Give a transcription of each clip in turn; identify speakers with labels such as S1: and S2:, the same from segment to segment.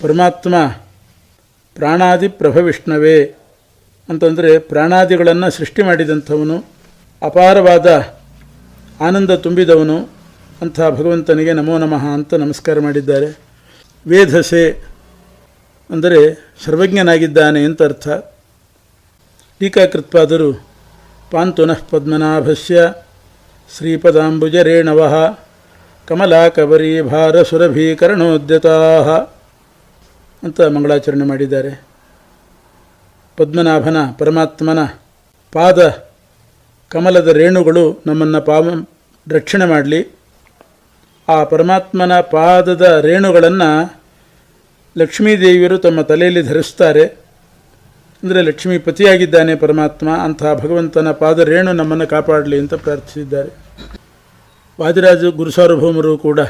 S1: ಪರಮಾತ್ಮ ಪ್ರಾಣಾದಿ ಪ್ರಭವಿಷ್ಣವೇ ಅಂತಂದರೆ ಪ್ರಾಣಾದಿಗಳನ್ನು ಸೃಷ್ಟಿ ಮಾಡಿದಂಥವನು, ಅಪಾರವಾದ ಆನಂದ ತುಂಬಿದವನು ಅಂಥ ಭಗವಂತನಿಗೆ ನಮೋ ನಮಃ ಅಂತ ನಮಸ್ಕಾರ ಮಾಡಿದ್ದಾರೆ. ವೇಧಸೆ ಅಂದರೆ ಸರ್ವಜ್ಞನಾಗಿದ್ದಾನೆ ಅಂತ ಅರ್ಥ. ಟೀಕಾಕೃತ್ಪಾದರು, ಪಾಂತುನಃ ಪದ್ಮನಾಭಸ್ಯ ಶ್ರೀಪದಾಂಬುಜರೇಣವ ಕಮಲಾಕವರಿ ಭಾರ ಸುರಭೀಕರಣೋದ್ಯತಾ ಅಂತ ಮಂಗಳಾಚರಣೆ ಮಾಡಿದ್ದಾರೆ. ಪದ್ಮನಾಭನ, ಪರಮಾತ್ಮನ ಪಾದ ಕಮಲದ ರೇಣುಗಳು ನಮ್ಮನ್ನು ಪಾವ ರಕ್ಷಣೆ ಮಾಡಲಿ. ಆ ಪರಮಾತ್ಮನ ಪಾದದ ರೇಣುಗಳನ್ನು ಲಕ್ಷ್ಮೀದೇವಿಯರು ತಮ್ಮ ತಲೆಯಲ್ಲಿ ಧರಿಸ್ತಾರೆ. ಅಂದರೆ ಲಕ್ಷ್ಮೀಪತಿಯಾಗಿದ್ದಾನೆ ಪರಮಾತ್ಮ ಅಂತಹ ಭಗವಂತನ ಪಾದ ರೇಣು ನಮ್ಮನ್ನು ಕಾಪಾಡಲಿ ಅಂತ ಪ್ರಾರ್ಥಿಸಿದ್ದಾರೆ. ವಾದಿರಾಜ ಗುರುಸಾರ್ವಭೌಮರು ಕೂಡ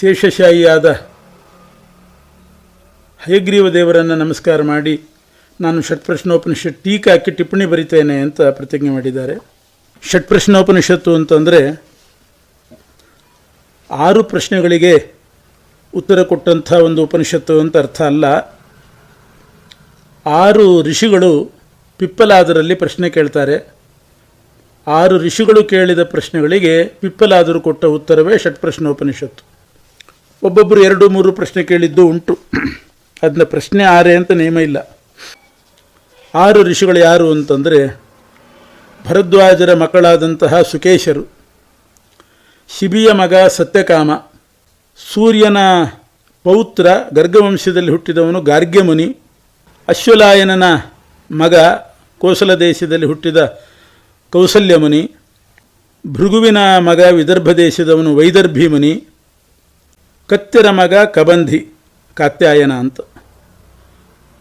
S1: ಶೇಷಶಾಹಿಯಾದ ಹಯಗ್ರೀವ ದೇವರನ್ನು ನಮಸ್ಕಾರ ಮಾಡಿ, ನಾನು ಷಟ್ಪ್ರಶ್ನೋಪನಿಷತ್ ಟೀಕೆ ಹಾಕಿ ಟಿಪ್ಪಣಿ ಬರಿತೇನೆ ಅಂತ ಪ್ರತಿಜ್ಞೆ ಮಾಡಿದ್ದಾರೆ. ಷಟ್ಪ್ರಶ್ನೋಪನಿಷತ್ತು ಅಂತಂದರೆ, ಆರು ಪ್ರಶ್ನೆಗಳಿಗೆ ಉತ್ತರ ಕೊಟ್ಟಂಥ ಒಂದು ಉಪನಿಷತ್ತು ಅಂತ ಅರ್ಥ ಅಲ್ಲ. ಆರು ಋಷಿಗಳು ಪಿಪ್ಪಲಾದರಲ್ಲಿ ಪ್ರಶ್ನೆ ಕೇಳ್ತಾರೆ. ಆರು ಋಷಿಗಳು ಕೇಳಿದ ಪ್ರಶ್ನೆಗಳಿಗೆ ಪಿಪ್ಪಲಾದರು ಕೊಟ್ಟ ಉತ್ತರವೇ ಷಟ್ಪ್ರಶ್ನೋಪನಿಷತ್ತು. ಒಬ್ಬೊಬ್ಬರು ಎರಡು ಮೂರು ಪ್ರಶ್ನೆ ಕೇಳಿದ್ದು ಉಂಟು. ಅದನ್ನ ಪ್ರಶ್ನೆ ಆರೆ ಅಂತ ನಿಯಮ ಇಲ್ಲ. ಆರು ಋಷಿಗಳು ಯಾರು ಅಂತಂದರೆ ಭರದ್ವಾಜರ ಮಕ್ಕಳಾದಂತಹ ಸುಕೇಶರು. ಶಿಬಿಯ ಮಗ ಸತ್ಯಕಾಮ. ಸೂರ್ಯನ ಪೌತ್ರ ಗರ್ಗವಂಶದಲ್ಲಿ ಹುಟ್ಟಿದವನು ಗಾರ್ಗ್ಯಮುನಿ. ಅಶ್ವಲಾಯನನ ಮಗ ಕೋಸಲ ದೇಶದಲ್ಲಿ ಹುಟ್ಟಿದ ಕೌಸಲ್ಯಮುನಿ. ಭೃಗುವಿನ ಮಗ ವಿದರ್ಭ ದೇಶದವನು ವೈದರ್ಭಿ ಮುನಿ ಕತ್ತಿರ ಮಗ ಕಬಂಧಿ, ಕಾತ್ಯಾಯನ ಅಂತ.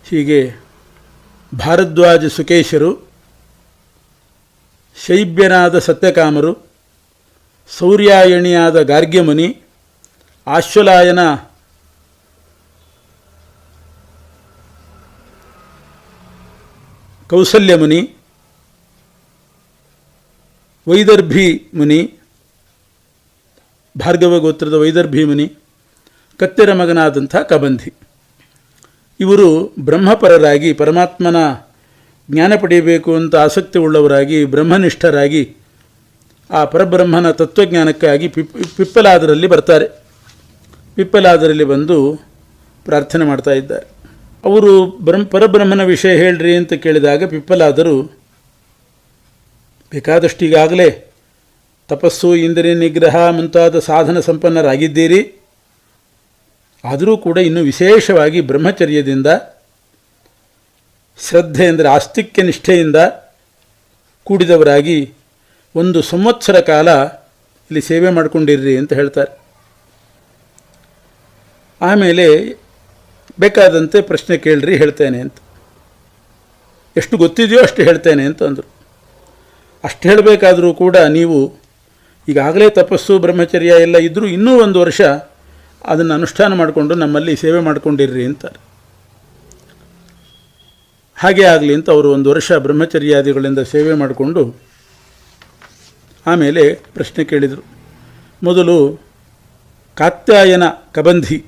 S1: ಹೀಗೆ ಭಾರದ್ವಾಜ ಸುಕೇಶರು, ಶೈಬ್ಯನಾದ ಸತ್ಯಕಾಮರು, ಸೌರ್ಯಾಯಣಿಯಾದ ಗಾರ್ಗ್ಯಮುನಿ, ಆಶ್ವಲಾಯನ ಕೌಸಲ್ಯ ಮುನಿ ವೈದರ್ಭಿ ಮುನಿ ಭಾರ್ಗವ ಗೋತ್ರದ ವೈದರ್ಭಿ ಮುನಿ, ಕತ್ತೆರ ಮಗನಾದಂಥ ಕಬಂಧಿ. ಇವರು ಬ್ರಹ್ಮಪರರಾಗಿ, ಪರಮಾತ್ಮನ ಜ್ಞಾನ ಪಡೆಯಬೇಕು ಅಂತ ಆಸಕ್ತಿ ಉಳ್ಳವರಾಗಿ, ಬ್ರಹ್ಮನಿಷ್ಠರಾಗಿ, ಆ ಪರಬ್ರಹ್ಮನ ತತ್ವಜ್ಞಾನಕ್ಕಾಗಿ ಪಿಪ್, ಪಿಪ್ಪಲಾದರಲ್ಲಿ ಬರ್ತಾರೆ. ಪಿಪ್ಪಲಾದರಲ್ಲಿ ಬಂದು ಪ್ರಾರ್ಥನೆ ಮಾಡ್ತಾ ಇದ್ದಾರೆ. ಅವರು ಬ್ರಹ್ಮ ಪರಬ್ರಹ್ಮನ ವಿಷಯ ಹೇಳ್ರಿ ಅಂತ ಕೇಳಿದಾಗ ಪಿಪ್ಪಲಾದರು ಬೇಕಾದಷ್ಟು ಈಗಾಗಲೇ ತಪಸ್ಸು, ಇಂದ್ರಿಯ ನಿಗ್ರಹ ಮುಂತಾದ ಸಾಧನ ಸಂಪನ್ನರಾಗಿದ್ದೀರಿ. ಆದರೂ ಕೂಡ ಇನ್ನು ವಿಶೇಷವಾಗಿ ಬ್ರಹ್ಮಚರ್ಯದಿಂದ ಶ್ರದ್ಧೆ ಅಂದರೆ ಆಸ್ತಿಕ್ಯ ನಿಷ್ಠೆಯಿಂದ ಕೂಡಿದವರಾಗಿ ಒಂದು ಸಂವತ್ಸರ ಕಾಲ ಇಲ್ಲಿ ಸೇವೆ ಮಾಡಿಕೊಂಡಿರ್ರಿ ಅಂತ ಹೇಳ್ತಾರೆ. ಆಮೇಲೆ ಬೇಕಾದಂತೆ ಪ್ರಶ್ನೆ ಕೇಳ್ರಿ, ಹೇಳ್ತೇನೆ ಅಂತ. ಎಷ್ಟು ಗೊತ್ತಿದೆಯೋ ಅಷ್ಟು ಹೇಳ್ತೇನೆ ಅಂತ ಅಂದರು. ಅಷ್ಟು ಹೇಳಬೇಕಾದರೂ ಕೂಡ ನೀವು ಈಗಾಗಲೇ ತಪಸ್ಸು, ಬ್ರಹ್ಮಚರ್ಯ ಎಲ್ಲ ಇದ್ದರೂ ಇನ್ನೂ ಒಂದು ವರ್ಷ ಅದನ್ನು ಅನುಷ್ಠಾನ ಮಾಡಿಕೊಂಡು ನಮ್ಮಲ್ಲಿ ಸೇವೆ ಮಾಡಿಕೊಂಡಿರ್ರಿ ಅಂತಾರೆ. ಹಾಗೆ ಆಗಲಿ ಅಂತ ಅವರು ಒಂದು ವರ್ಷ ಬ್ರಹ್ಮಚರ್ಯಾದಿಗಳಿಂದ ಸೇವೆ ಮಾಡಿಕೊಂಡು ಆಮೇಲೆ ಪ್ರಶ್ನೆ ಕೇಳಿದರು. ಮೊದಲು ಕಾತ್ಯಾಯನ ಕಬಂಧಿ,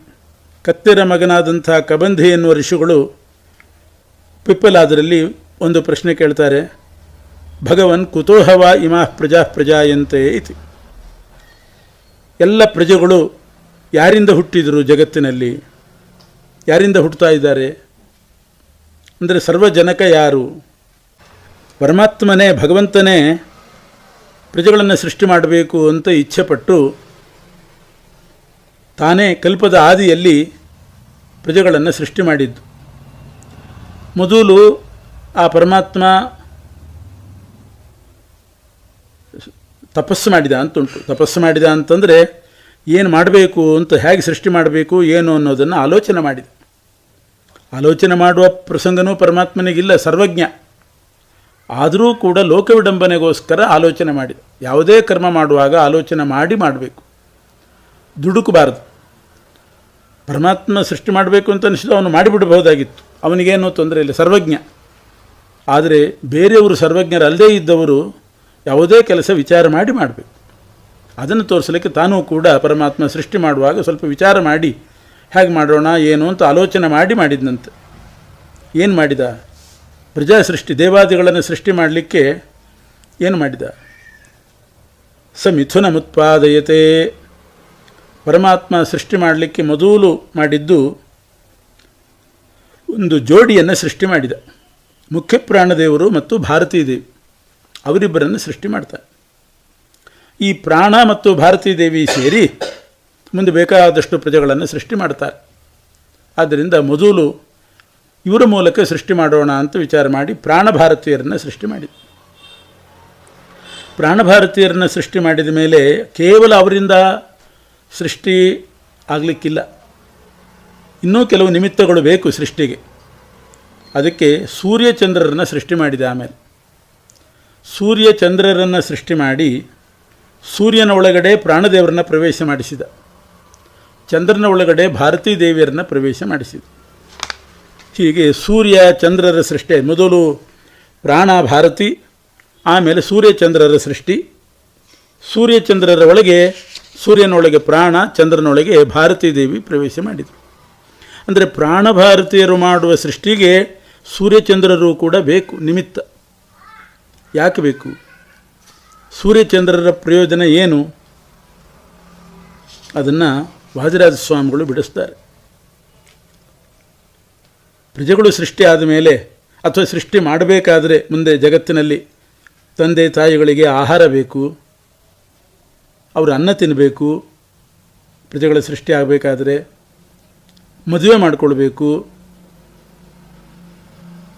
S1: ಕತ್ತಿರ ಮಗನಾದಂಥ ಕಬಂಧಿ ಎನ್ನುವ ಋಷಿಗಳು ಪಿಪ್ಪಲಾದರಲ್ಲಿ ಒಂದು ಪ್ರಶ್ನೆ ಕೇಳ್ತಾರೆ. ಭಗವನ್ ಕುತೂಹವ ಇಮಾ ಪ್ರಜಾ ಪ್ರಜಾಯಂತೆ ಇತಿ. ಎಲ್ಲ ಪ್ರಜೆಗಳು ಯಾರಿಂದ ಹುಟ್ಟಿದರು ಜಗತ್ತಿನಲ್ಲಿ? ಯಾರಿಂದ ಹುಟ್ಟುತ್ತಾ ಇದ್ದಾರೆ? ಅಂದರೆ ಸರ್ವಜನಕ ಯಾರು? ಪರಮಾತ್ಮನೇ, ಭಗವಂತನೇ ಪ್ರಜೆಗಳನ್ನು ಸೃಷ್ಟಿ ಮಾಡಬೇಕು ಅಂತ ಇಚ್ಛೆಪಟ್ಟು ತಾನೇ ಕಲ್ಪದ ಆದಿಯಲ್ಲಿ ಪ್ರಜೆಗಳನ್ನು ಸೃಷ್ಟಿ ಮಾಡಿದ್ದು. ಮೊದಲು ಆ ಪರಮಾತ್ಮ ತಪಸ್ಸು ಮಾಡಿದ ಅಂತುಂಟು ತಪಸ್ಸು ಮಾಡಿದ ಅಂತಂದರೆ ಏನು ಮಾಡಬೇಕು ಅಂತ ಹೇಗೆ ಸೃಷ್ಟಿ ಮಾಡಬೇಕು, ಏನು ಅನ್ನೋದನ್ನು ಆಲೋಚನೆ ಮಾಡಿದೆ. ಆಲೋಚನೆ ಮಾಡುವ ಪ್ರಸಂಗನೂ ಪರಮಾತ್ಮನಿಗಿಲ್ಲ, ಸರ್ವಜ್ಞ. ಆದರೂ ಕೂಡ ಲೋಕ ವಿಡಂಬನೆಗೋಸ್ಕರ ಆಲೋಚನೆ ಮಾಡಿದೆ. ಯಾವುದೇ ಕರ್ಮ ಮಾಡುವಾಗ ಆಲೋಚನೆ ಮಾಡಿ ಮಾಡಬೇಕು. ದುಡುಕಬಾರದು. ಪರಮಾತ್ಮ ಸೃಷ್ಟಿ ಮಾಡಬೇಕು ಅಂತ ಅನಿಸಿದ ಅವನು ಮಾಡಿಬಿಡಬಹುದಾಗಿತ್ತು. ಅವನಿಗೇನು ತೊಂದರೆ ಇಲ್ಲ, ಸರ್ವಜ್ಞ. ಆದರೆ ಬೇರೆಯವರು ಸರ್ವಜ್ಞರಲ್ಲದೇ ಇದ್ದವರು ಯಾವುದೇ ಕೆಲಸ ವಿಚಾರ ಮಾಡಿ ಮಾಡಬೇಕು. ಅದನ್ನು ತೋರಿಸಲಿಕ್ಕೆ ತಾನೂ ಕೂಡ ಪರಮಾತ್ಮ ಸೃಷ್ಟಿ ಮಾಡುವಾಗ ಸ್ವಲ್ಪ ವಿಚಾರ ಮಾಡಿ, ಹೇಗೆ ಮಾಡೋಣ, ಏನು ಅಂತ ಆಲೋಚನೆ ಮಾಡಿ ಮಾಡಿದ್ನಂತೆ. ಏನು ಮಾಡಿದ? ಪ್ರಜಾ ಸೃಷ್ಟಿ ದೇವಾದಿಗಳನ್ನು ಸೃಷ್ಟಿ ಮಾಡಲಿಕ್ಕೆ ಏನು ಮಾಡಿದ? ಸ ಮಿಥುನಮುತ್ಪಾದಯತೆ ಪರಮಾತ್ಮ ಸೃಷ್ಟಿ ಮಾಡಲಿಕ್ಕೆ ಮೊದಲು ಮಾಡಿದ್ದು ಒಂದು ಜೋಡಿಯನ್ನು ಸೃಷ್ಟಿ ಮಾಡಿದ. ಮುಖ್ಯ ಪ್ರಾಣದೇವರು ಮತ್ತು ಭಾರತೀ ದೇವಿ. ಅವರಿಬ್ಬರನ್ನು ಸೃಷ್ಟಿ ಮಾಡ್ತಾರೆ. ಈ ಪ್ರಾಣ ಮತ್ತು ಭಾರತೀ ದೇವಿ ಸೇರಿ ಮುಂದೆ ಬೇಕಾದಷ್ಟು ಪ್ರಜೆಗಳನ್ನು ಸೃಷ್ಟಿ ಮಾಡ್ತಾರೆ. ಆದ್ದರಿಂದ ಮೊದಲು ಇವರ ಮೂಲಕ ಸೃಷ್ಟಿ ಮಾಡೋಣ ಅಂತ ವಿಚಾರ ಮಾಡಿ ಪ್ರಾಣ ಭಾರತೀಯರನ್ನು ಸೃಷ್ಟಿ ಮಾಡಿದ ಪ್ರಾಣ ಭಾರತೀಯರನ್ನು ಸೃಷ್ಟಿ ಮಾಡಿದ ಮೇಲೆ ಕೇವಲ ಅವರಿಂದ ಸೃಷ್ಟಿ ಆಗಲಿಕ್ಕಿಲ್ಲ. ಇನ್ನೂ ಕೆಲವು ನಿಮಿತ್ತಗಳು ಬೇಕು ಸೃಷ್ಟಿಗೆ. ಅದಕ್ಕೆ ಸೂರ್ಯಚಂದ್ರರನ್ನು ಸೃಷ್ಟಿ ಮಾಡಿದೆ ಆಮೇಲೆ. ಸೂರ್ಯಚಂದ್ರರನ್ನು ಸೃಷ್ಟಿ ಮಾಡಿ ಸೂರ್ಯನ ಒಳಗಡೆ ಪ್ರಾಣದೇವರನ್ನ ಪ್ರವೇಶ ಮಾಡಿಸಿದ. ಚಂದ್ರನ ಒಳಗಡೆ ಭಾರತೀ ದೇವಿಯರನ್ನ ಪ್ರವೇಶ ಮಾಡಿಸಿದ. ಹೀಗೆ ಸೂರ್ಯ, ಚಂದ್ರರ ಸೃಷ್ಟಿ ಮೊದಲು ಪ್ರಾಣ ಭಾರತಿ, ಆಮೇಲೆ ಸೂರ್ಯಚಂದ್ರರ ಸೃಷ್ಟಿ. ಸೂರ್ಯಚಂದ್ರರ ಒಳಗೆ ಸೂರ್ಯನೊಳಗೆ ಪ್ರಾಣ ಚಂದ್ರನೊಳಗೆ ಭಾರತೀ ದೇವಿ ಪ್ರವೇಶ ಮಾಡಿದರು. ಅಂದರೆ ಪ್ರಾಣ ಭಾರತೀಯರು ಮಾಡುವ ಸೃಷ್ಟಿಗೆ ಸೂರ್ಯಚಂದ್ರರು ಕೂಡ ಬೇಕು, ನಿಮಿತ್ತ. ಯಾಕೆ ಬೇಕು? ಸೂರ್ಯಚಂದ್ರರ ಪ್ರಯೋಜನ ಏನು? ಅದನ್ನು ವಾಜರಾಜ ಸ್ವಾಮಿಗಳು ಬಿಡಿಸ್ತಾರೆ. ಪ್ರಜೆಗಳು ಸೃಷ್ಟಿ ಆದ ಮೇಲೆ ಅಥವಾ ಸೃಷ್ಟಿ ಮಾಡಬೇಕಾದರೆ ಮುಂದೆ ಜಗತ್ತಿನಲ್ಲಿ ತಂದೆ ತಾಯಿಗಳಿಗೆ ಆಹಾರ ಬೇಕು, ಅವರು ಅನ್ನ ತಿನ್ನಬೇಕು ಪ್ರಜೆಗಳ ಸೃಷ್ಟಿ ಆಗಬೇಕಾದ್ರೆ ಮದುವೆ ಮಾಡಿಕೊಳ್ಬೇಕು,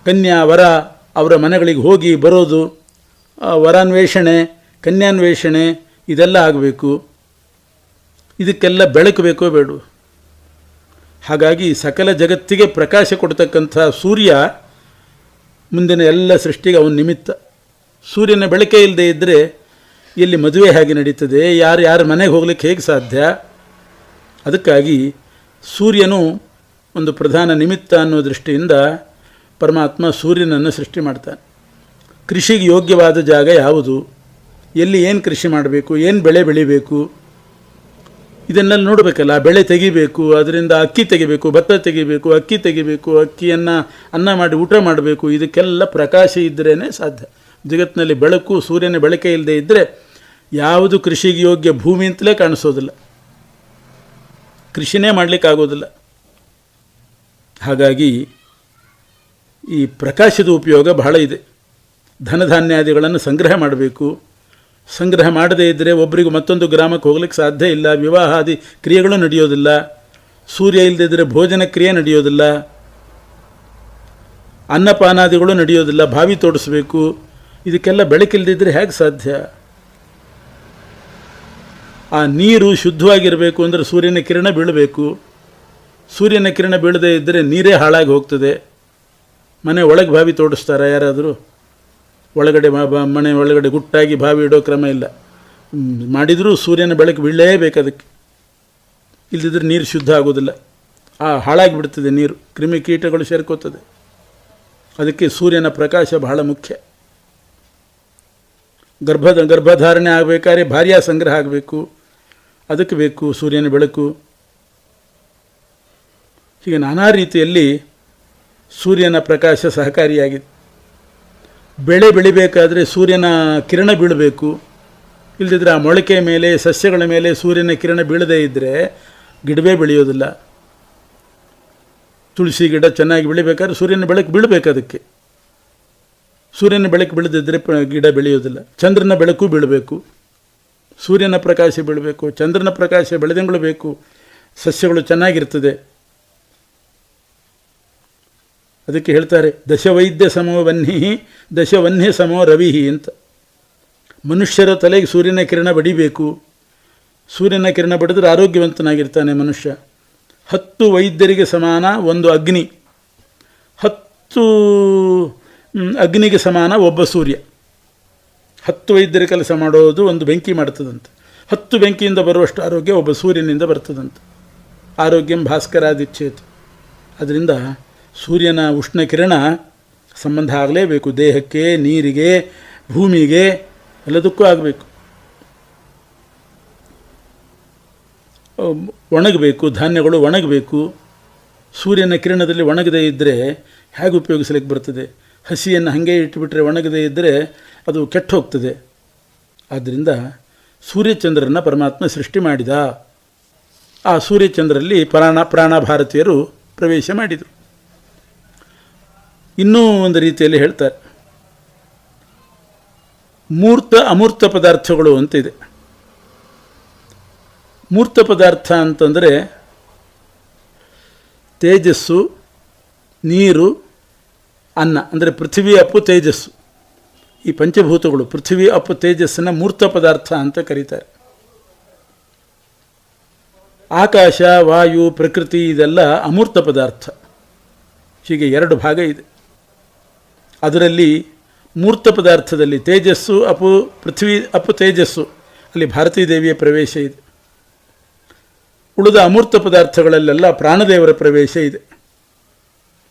S1: ಕನ್ಯಾ, ವರ, ಅವರ ಮನೆಗಳಿಗೆ ಹೋಗಿ ಬರೋದು ವರಾನ್ವೇಷಣೆ ಕನ್ಯಾನ್ವೇಷಣೆ ಇದೆಲ್ಲ ಆಗಬೇಕು. ಇದಕ್ಕೆಲ್ಲ ಬೆಳಕು ಬೇಕೋ ಬೇಡ ಹಾಗಾಗಿ ಸಕಲ ಜಗತ್ತಿಗೆ ಪ್ರಕಾಶ ಕೊಡ್ತಕ್ಕಂಥ ಸೂರ್ಯ ಮುಂದಿನ ಎಲ್ಲ ಸೃಷ್ಟಿಗೆ ಅವನ ನಿಮಿತ್ತ. ಸೂರ್ಯನ ಬೆಳಕೆ ಇಲ್ಲದೆ ಇದ್ದರೆ ಇಲ್ಲಿ ಮದುವೆ ಹೇಗೆ ನಡೀತದೆ, ಯಾರು ಯಾರ ಮನೆಗೆ ಹೋಗ್ಲಿಕ್ಕೆ ಹೇಗೆ ಸಾಧ್ಯ? ಅದಕ್ಕಾಗಿ ಸೂರ್ಯನು ಒಂದು ಪ್ರಧಾನ ನಿಮಿತ್ತ ಅನ್ನೋ ದೃಷ್ಟಿಯಿಂದ ಪರಮಾತ್ಮ ಸೂರ್ಯನನ್ನು ಸೃಷ್ಟಿ ಮಾಡ್ತಾನೆ. ಕೃಷಿಗೆ ಯೋಗ್ಯವಾದ ಜಾಗ ಯಾವುದು? ಎಲ್ಲಿ ಏನು ಕೃಷಿ ಮಾಡಬೇಕು, ಏನು ಬೆಳೆ ಬೆಳಿಬೇಕು, ಇದನ್ನೆಲ್ಲ ನೋಡಬೇಕಲ್ಲ, ಬೆಳೆ ತೆಗಿಬೇಕು, ಅದರಿಂದ ಅಕ್ಕಿ ತೆಗಿಬೇಕು, ಭತ್ತ ತೆಗಿಬೇಕು, ಅಕ್ಕಿ ತೆಗಿಬೇಕು, ಅಕ್ಕಿಯನ್ನು ಅನ್ನ ಮಾಡಿ ಊಟ ಮಾಡಬೇಕು, ಇದಕ್ಕೆಲ್ಲ ಪ್ರಕಾಶ ಇದ್ದರೇ ಸಾಧ್ಯ. ಜಗತ್ತಿನಲ್ಲಿ ಬೆಳಕು, ಸೂರ್ಯನ ಬೆಳಕೆ ಇಲ್ಲದೆ ಇದ್ದರೆ ಯಾವುದು ಕೃಷಿಗೆ ಯೋಗ್ಯ ಭೂಮಿ ಅಂತಲೇ ಕಾಣಿಸೋದಿಲ್ಲ. ಕೃಷಿನೇ ಮಾಡಲಿಕ್ಕಾಗೋದಿಲ್ಲ. ಹಾಗಾಗಿ ಈ ಪ್ರಕಾಶದ ಉಪಯೋಗ ಬಹಳ ಇದೆ. ಧನಧಾನ್ಯಾದಿಗಳನ್ನು ಸಂಗ್ರಹ ಮಾಡಬೇಕು. ಸಂಗ್ರಹ ಮಾಡದೇ ಇದ್ದರೆ ಒಬ್ಬರಿಗೂ ಮತ್ತೊಂದು ಗ್ರಾಮಕ್ಕೆ ಹೋಗ್ಲಿಕ್ಕೆ ಸಾಧ್ಯ ಇಲ್ಲ, ವಿವಾಹಾದಿ ಕ್ರಿಯೆಗಳು ನಡೆಯೋದಿಲ್ಲ, ಸೂರ್ಯ ಇಲ್ಲದಿದ್ದರೆ ಭೋಜನ ಕ್ರಿಯೆ ನಡೆಯೋದಿಲ್ಲ, ಅನ್ನಪಾನಾದಿಗಳು ನಡೆಯೋದಿಲ್ಲ, ಬಾವಿ ತೋಡಿಸ್ಬೇಕು, ಇದಕ್ಕೆಲ್ಲ ಬೆಳಕಿಲ್ಲದಿದ್ದರೆ ಹೇಗೆ ಸಾಧ್ಯ? ಆ ನೀರು ಶುದ್ಧವಾಗಿರಬೇಕು ಅಂದರೆ ಸೂರ್ಯನ ಕಿರಣ ಬೀಳಬೇಕು. ಸೂರ್ಯನ ಕಿರಣ ಬೀಳದೇ ಇದ್ದರೆ ನೀರೇ ಹಾಳಾಗಿ ಹೋಗ್ತದೆ. ಮನೆ ಒಳಗೆ ಬಾವಿ ತೋಡಿಸ್ತಾರ ಯಾರಾದರೂ? ಒಳಗಡೆ ಮನೆ ಒಳಗಡೆ ಗುಟ್ಟಾಗಿ ಬಾವಿ ಇಡೋ ಕ್ರಮ ಇಲ್ಲ. ಮಾಡಿದರೂ ಸೂರ್ಯನ ಬೆಳಕು ಬೀಳಲೇಬೇಕು ಅದಕ್ಕೆ. ಇಲ್ಲದಿದ್ದರೆ ನೀರು ಶುದ್ಧ ಆಗೋದಿಲ್ಲ ಆ ಹಾಳಾಗಿ ಬಿಡ್ತದೆ ನೀರು. ಕ್ರಿಮಿಕೀಟಗಳು ಸೇರ್ಕೋತದೆ. ಅದಕ್ಕೆ ಸೂರ್ಯನ ಪ್ರಕಾಶ ಬಹಳ ಮುಖ್ಯ. ಗರ್ಭದ ಗರ್ಭಧಾರಣೆ ಆಗಬೇಕಾದ್ರೆ ಭಾರ್ಯ ಸಂಗ್ರಹ ಆಗಬೇಕು. ಅದಕ್ಕೆ ಬೇಕು ಸೂರ್ಯನ ಬೆಳಕು. ಹೀಗೆ ನಾನಾ ರೀತಿಯಲ್ಲಿ ಸೂರ್ಯನ ಪ್ರಕಾಶ ಸಹಕಾರಿಯಾಗಿದೆ ಬೆಳೆ ಬೆಳಿಬೇಕಾದರೆ ಸೂರ್ಯನ ಕಿರಣ ಬೀಳಬೇಕು. ಇಲ್ಲದಿದ್ದರೆ ಆ ಮೊಳಕೆ ಮೇಲೆ, ಸಸ್ಯಗಳ ಮೇಲೆ ಸೂರ್ಯನ ಕಿರಣ ಬೀಳದೇ ಇದ್ದರೆ ಗಿಡವೇ ಬೆಳೆಯೋದಿಲ್ಲ. ತುಳಸಿ ಗಿಡ ಚೆನ್ನಾಗಿ ಬೆಳಿಬೇಕಾದ್ರೆ ಸೂರ್ಯನ ಬೆಳಕು ಬೀಳಬೇಕು ಅದಕ್ಕೆ. ಸೂರ್ಯನ ಬೆಳಕು ಬೀಳದಿದ್ದರೆ ಗಿಡ ಬೆಳೆಯೋದಿಲ್ಲ. ಚಂದ್ರನ ಬೆಳಕು ಬೀಳಬೇಕು. ಸೂರ್ಯನ ಪ್ರಕಾಶ ಬೀಳಬೇಕು. ಚಂದ್ರನ ಪ್ರಕಾಶ ಬೆಳೆದಂಗಳು ಬೇಕು. ಸಸ್ಯಗಳು ಚೆನ್ನಾಗಿರ್ತದೆ. ಅದಕ್ಕೆ ಹೇಳ್ತಾರೆ, ದಶವೈದ್ಯ ಸಮೋ ವನ್ಹಿ ದಶವನ್ಯ ಸಮೋ ರವಿಹಿ ಅಂತ. ಮನುಷ್ಯರ ತಲೆಗೆ ಸೂರ್ಯನ ಕಿರಣ ಬಡಿಬೇಕು. ಸೂರ್ಯನ ಕಿರಣ ಬಡಿದ್ರೆ ಆರೋಗ್ಯವಂತನಾಗಿರ್ತಾನೆ ಮನುಷ್ಯ. ಹತ್ತು ವೈದ್ಯರಿಗೆ ಸಮಾನ ಒಂದು ಅಗ್ನಿ. ಹತ್ತು ಅಗ್ನಿಗೆ ಸಮಾನ ಒಬ್ಬ ಸೂರ್ಯ. ಹತ್ತು ವೈದ್ಯರ ಕೆಲಸ ಮಾಡೋದು ಒಂದು ಬೆಂಕಿ ಮಾಡ್ತದಂತೆ. ಹತ್ತು ಬೆಂಕಿಯಿಂದ ಬರುವಷ್ಟು ಆರೋಗ್ಯ ಒಬ್ಬ ಸೂರ್ಯನಿಂದ ಬರ್ತದಂತೆ. ಆರೋಗ್ಯಂ ಭಾಸ್ಕರಾದಿಚ್ಛೇತು ಅದರಿಂದ ಸೂರ್ಯನ ಉಷ್ಣ ಕಿರಣ ಸಂಬಂಧ ಆಗಲೇಬೇಕು. ದೇಹಕ್ಕೆ, ನೀರಿಗೆ, ಭೂಮಿಗೆ ಎಲ್ಲದಕ್ಕೂ ಆಗಬೇಕು. ಒಣಗಬೇಕು, ಧಾನ್ಯಗಳು ಒಣಗಬೇಕು. ಸೂರ್ಯನ ಕಿರಣದಲ್ಲಿ ಒಣಗದೇ ಇದ್ದರೆ ಹೇಗೆ ಉಪಯೋಗಿಸಲಿಕ್ಕೆ ಬರ್ತದೆ? ಹಸಿಯನ್ನು ಹಾಗೆ ಇಟ್ಟುಬಿಟ್ರೆ ಒಣಗದೇ ಇದ್ದರೆ ಅದು ಕೆಟ್ಟು ಹೋಗ್ತದೆ ಆದ್ದರಿಂದ ಸೂರ್ಯಚಂದ್ರನ ಪರಮಾತ್ಮ ಸೃಷ್ಟಿ ಮಾಡಿದ. ಆ ಸೂರ್ಯಚಂದ್ರಲ್ಲಿ ಪ್ರಾಣ ಪ್ರಾಣ ಭಾರತೀಯರು ಪ್ರವೇಶ ಮಾಡಿದರು. ಇನ್ನೂ ಒಂದು ರೀತಿಯಲ್ಲಿ ಹೇಳ್ತಾರೆ. ಮೂರ್ತ ಅಮೂರ್ತ ಪದಾರ್ಥಗಳು ಅಂತಿದೆ. ಮೂರ್ತ ಪದಾರ್ಥ ಅಂತಂದರೆ ತೇಜಸ್ಸು, ನೀರು, ಅನ್ನ. ಅಂದರೆ ಪೃಥ್ವಿ ಅಪ್ಪು ತೇಜಸ್ಸು. ಈ ಪಂಚಭೂತಗಳು ಪೃಥ್ವಿ ಅಪ್ಪು ತೇಜಸ್ಸನ್ನು ಮೂರ್ತ ಪದಾರ್ಥ ಅಂತ ಕರೀತಾರೆ. ಆಕಾಶ, ವಾಯು, ಪ್ರಕೃತಿ ಇದೆಲ್ಲ ಅಮೂರ್ತ ಪದಾರ್ಥ. ಹೀಗೆ ಎರಡು ಭಾಗ ಇದೆ. ಅದರಲ್ಲಿ ಮೂರ್ತ ಪದಾರ್ಥದಲ್ಲಿ ತೇಜಸ್ಸು, ಅಪು ಪೃಥ್ವಿ, ಅಪು ತೇಜಸ್ಸು, ಅಲ್ಲಿ ಭಾರತೀ ದೇವಿಯ ಪ್ರವೇಶ ಇದೆ. ಉಳಿದ ಅಮೂರ್ತ ಪದಾರ್ಥಗಳಲ್ಲೆಲ್ಲ ಪ್ರಾಣದೇವರ ಪ್ರವೇಶ ಇದೆ.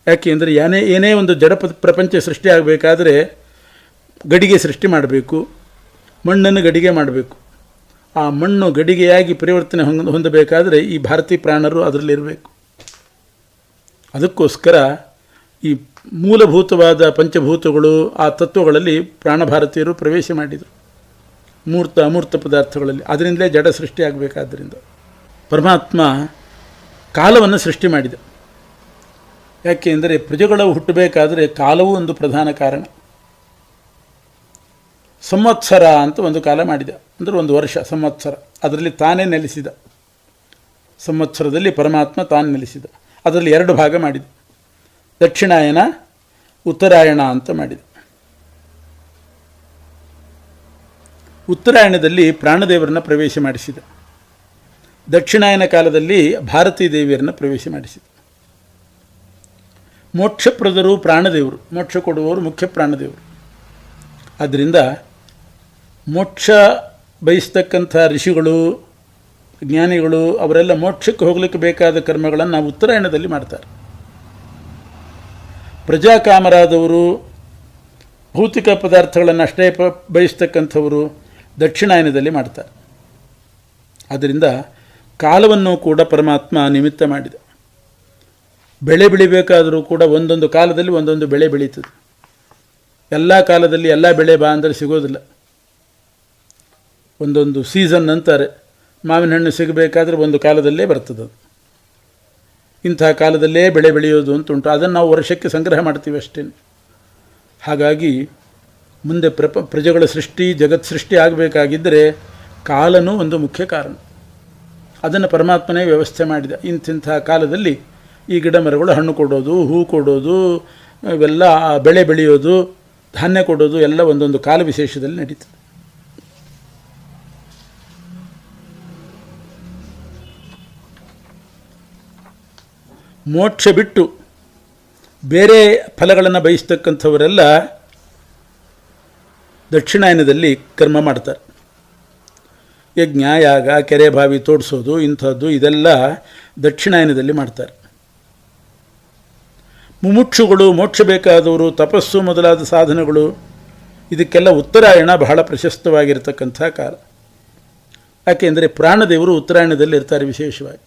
S1: ಯಾಕೆ ಅಂದರೆ ಏನೇ ಏನೇ ಒಂದು ಜಡ ಪ್ರಪಂಚ ಸೃಷ್ಟಿ ಆಗಬೇಕಾದ್ರೆ ಗಡಿಗೆ ಸೃಷ್ಟಿ ಮಾಡಬೇಕು, ಮಣ್ಣನ್ನು ಗಡಿಗೆ ಮಾಡಬೇಕು. ಆ ಮಣ್ಣು ಗಡಿಗೆಯಾಗಿ ಪರಿವರ್ತನೆ ಹೊಂದ, ಹೊಂದಬೇಕಾದರೆ ಈ ಭಾರತೀಯ ಪ್ರಾಣರು ಅದರಲ್ಲಿರಬೇಕು. ಅದಕ್ಕೋಸ್ಕರ ಈ ಮೂಲಭೂತವಾದ ಪಂಚಭೂತಗಳು ಆ ತತ್ವಗಳಲ್ಲಿ ಪ್ರಾಣಭಾರತೀಯರು ಪ್ರವೇಶ ಮಾಡಿದರು. ಮೂರ್ತ ಅಮೂರ್ತ ಪದಾರ್ಥಗಳಲ್ಲಿ. ಅದರಿಂದಲೇ ಜಡ ಸೃಷ್ಟಿ ಆಗಬೇಕಾದ್ದರಿಂದ ಪರಮಾತ್ಮ ಕಾಲವನ್ನು ಸೃಷ್ಟಿ ಮಾಡಿದ. ಯಾಕೆಂದರೆ ಪ್ರಜೆಗಳು ಹುಟ್ಟಬೇಕಾದರೆ ಕಾಲವೂ ಒಂದು ಪ್ರಧಾನ ಕಾರಣ. ಸಂವತ್ಸರ ಅಂತ ಒಂದು ಕಾಲ ಮಾಡಿದ. ಅಂದರೆ ಒಂದು ವರ್ಷ, ಸಂವತ್ಸರ. ಅದರಲ್ಲಿ ತಾನೇ ನೆಲೆಸಿದ. ಸಂವತ್ಸರದಲ್ಲಿ ಪರಮಾತ್ಮ ತಾನು ನೆಲೆಸಿದ. ಅದರಲ್ಲಿ ಎರಡು ಭಾಗ ಮಾಡಿದ. ದಕ್ಷಿಣಾಯನ, ಉತ್ತರಾಯಣ ಅಂತ ಮಾಡಿದೆ ಉತ್ತರಾಯಣದಲ್ಲಿ ಪ್ರಾಣದೇವರನ್ನ ಪ್ರವೇಶ ಮಾಡಿಸಿದ ದಕ್ಷಿಣಾಯನ ಕಾಲದಲ್ಲಿ ಭಾರತೀ ದೇವಿಯರನ್ನ ಪ್ರವೇಶ ಮಾಡಿಸಿದ ಮೋಕ್ಷಪ್ರದರು ಪ್ರಾಣದೇವರು, ಮೋಕ್ಷ ಕೊಡುವವರು ಮುಖ್ಯ ಪ್ರಾಣದೇವರು. ಆದ್ದರಿಂದ ಮೋಕ್ಷ ಬಯಸ್ತಕ್ಕಂಥ ಋಷಿಗಳು, ಜ್ಞಾನಿಗಳು ಅವರೆಲ್ಲ ಮೋಕ್ಷಕ್ಕೆ ಹೋಗಲಿಕ್ಕೆ ಬೇಕಾದ ಕರ್ಮಗಳನ್ನು ಉತ್ತರಾಯಣದಲ್ಲಿ ಮಾಡ್ತಾರೆ. ಪ್ರಜಾಕಾಮರಾದವರು ಭೌತಿಕ ಪದಾರ್ಥಗಳನ್ನು ಅಷ್ಟೇ ಪ, ಬಯಸ್ತಕ್ಕಂಥವರು ದಕ್ಷಿಣಾಯನದಲ್ಲಿ ಮಾಡ್ತಾರೆ. ಆದ್ದರಿಂದ ಕಾಲವನ್ನು ಕೂಡ ಪರಮಾತ್ಮ ನಿಮಿತ್ತ ಮಾಡಿದ. ಬೆಳೆ ಬೆಳಿಬೇಕಾದರೂ ಕೂಡ ಒಂದೊಂದು ಕಾಲದಲ್ಲಿ ಒಂದೊಂದು ಬೆಳೆ ಬೆಳೀತದೆ. ಎಲ್ಲ ಕಾಲದಲ್ಲಿ ಎಲ್ಲ ಬೆಳೆ ಬಾ ಅಂದರೆ ಸಿಗೋದಿಲ್ಲ. ಒಂದೊಂದು ಸೀಸನ್ ಅಂತಾರೆ. ಮಾವಿನ ಹಣ್ಣು ಸಿಗಬೇಕಾದ್ರೆ ಒಂದು ಕಾಲದಲ್ಲೇ ಬರ್ತದೆ ಇಂಥ ಕಾಲದಲ್ಲೇ ಬೆಳೆ ಬೆಳೆಯೋದು ಅಂತ ಉಂಟು. ಅದನ್ನು ನಾವು ವರ್ಷಕ್ಕೆ ಸಂಗ್ರಹ ಮಾಡ್ತೀವಿ ಅಷ್ಟೇ. ಹಾಗಾಗಿ ಮುಂದೆ ಪ್ರಪ, ಪ್ರಜೆಗಳ ಸೃಷ್ಟಿ, ಜಗತ್ ಸೃಷ್ಟಿ ಆಗಬೇಕಾಗಿದ್ದರೆ ಕಾಲನೂ ಒಂದು ಮುಖ್ಯ ಕಾರಣ. ಅದನ್ನು ಪರಮಾತ್ಮನೇ ವ್ಯವಸ್ಥೆ ಮಾಡಿದೆ. ಇಂತಿಂಥ ಕಾಲದಲ್ಲಿ ಈ ಗಿಡ ಮರಗಳು ಹಣ್ಣು ಕೊಡೋದು, ಹೂ ಕೊಡೋದು ಇವೆಲ್ಲ ಬೆಳೆ ಬೆಳೆಯೋದು, ಧಾನ್ಯ ಕೊಡೋದು ಎಲ್ಲ ಒಂದೊಂದು ಕಾಲ ವಿಶೇಷದಲ್ಲಿ ನಡೀತದೆ. ಮೋಕ್ಷ ಬಿಟ್ಟು ಬೇರೆ ಫಲಗಳನ್ನು ಬಯಸ್ತಕ್ಕಂಥವರೆಲ್ಲ ದಕ್ಷಿಣಾಯನದಲ್ಲಿ ಕರ್ಮ ಮಾಡ್ತಾರೆ. ಯಜ್ಞ ಯಾಗ ಕೆರೆ ಬಾವಿ ತೋಡಿಸೋದು, ಇಂಥದ್ದು, ಇದೆಲ್ಲ ದಕ್ಷಿಣಾಯನದಲ್ಲಿ ಮಾಡ್ತಾರೆ. ಮುಮುಕ್ಷುಗಳು, ಮೋಕ್ಷ ಬೇಕಾದವರು, ತಪಸ್ಸು ಮೊದಲಾದ ಸಾಧನಗಳು, ಇದಕ್ಕೆಲ್ಲ ಉತ್ತರಾಯಣ ಬಹಳ ಪ್ರಶಸ್ತವಾಗಿರತಕ್ಕಂಥ ಕಾಲ. ಯಾಕೆಂದರೆ ಪ್ರಾಣದೇವರು ಉತ್ತರಾಯಣದಲ್ಲಿ ಇರ್ತಾರೆ ವಿಶೇಷವಾಗಿ.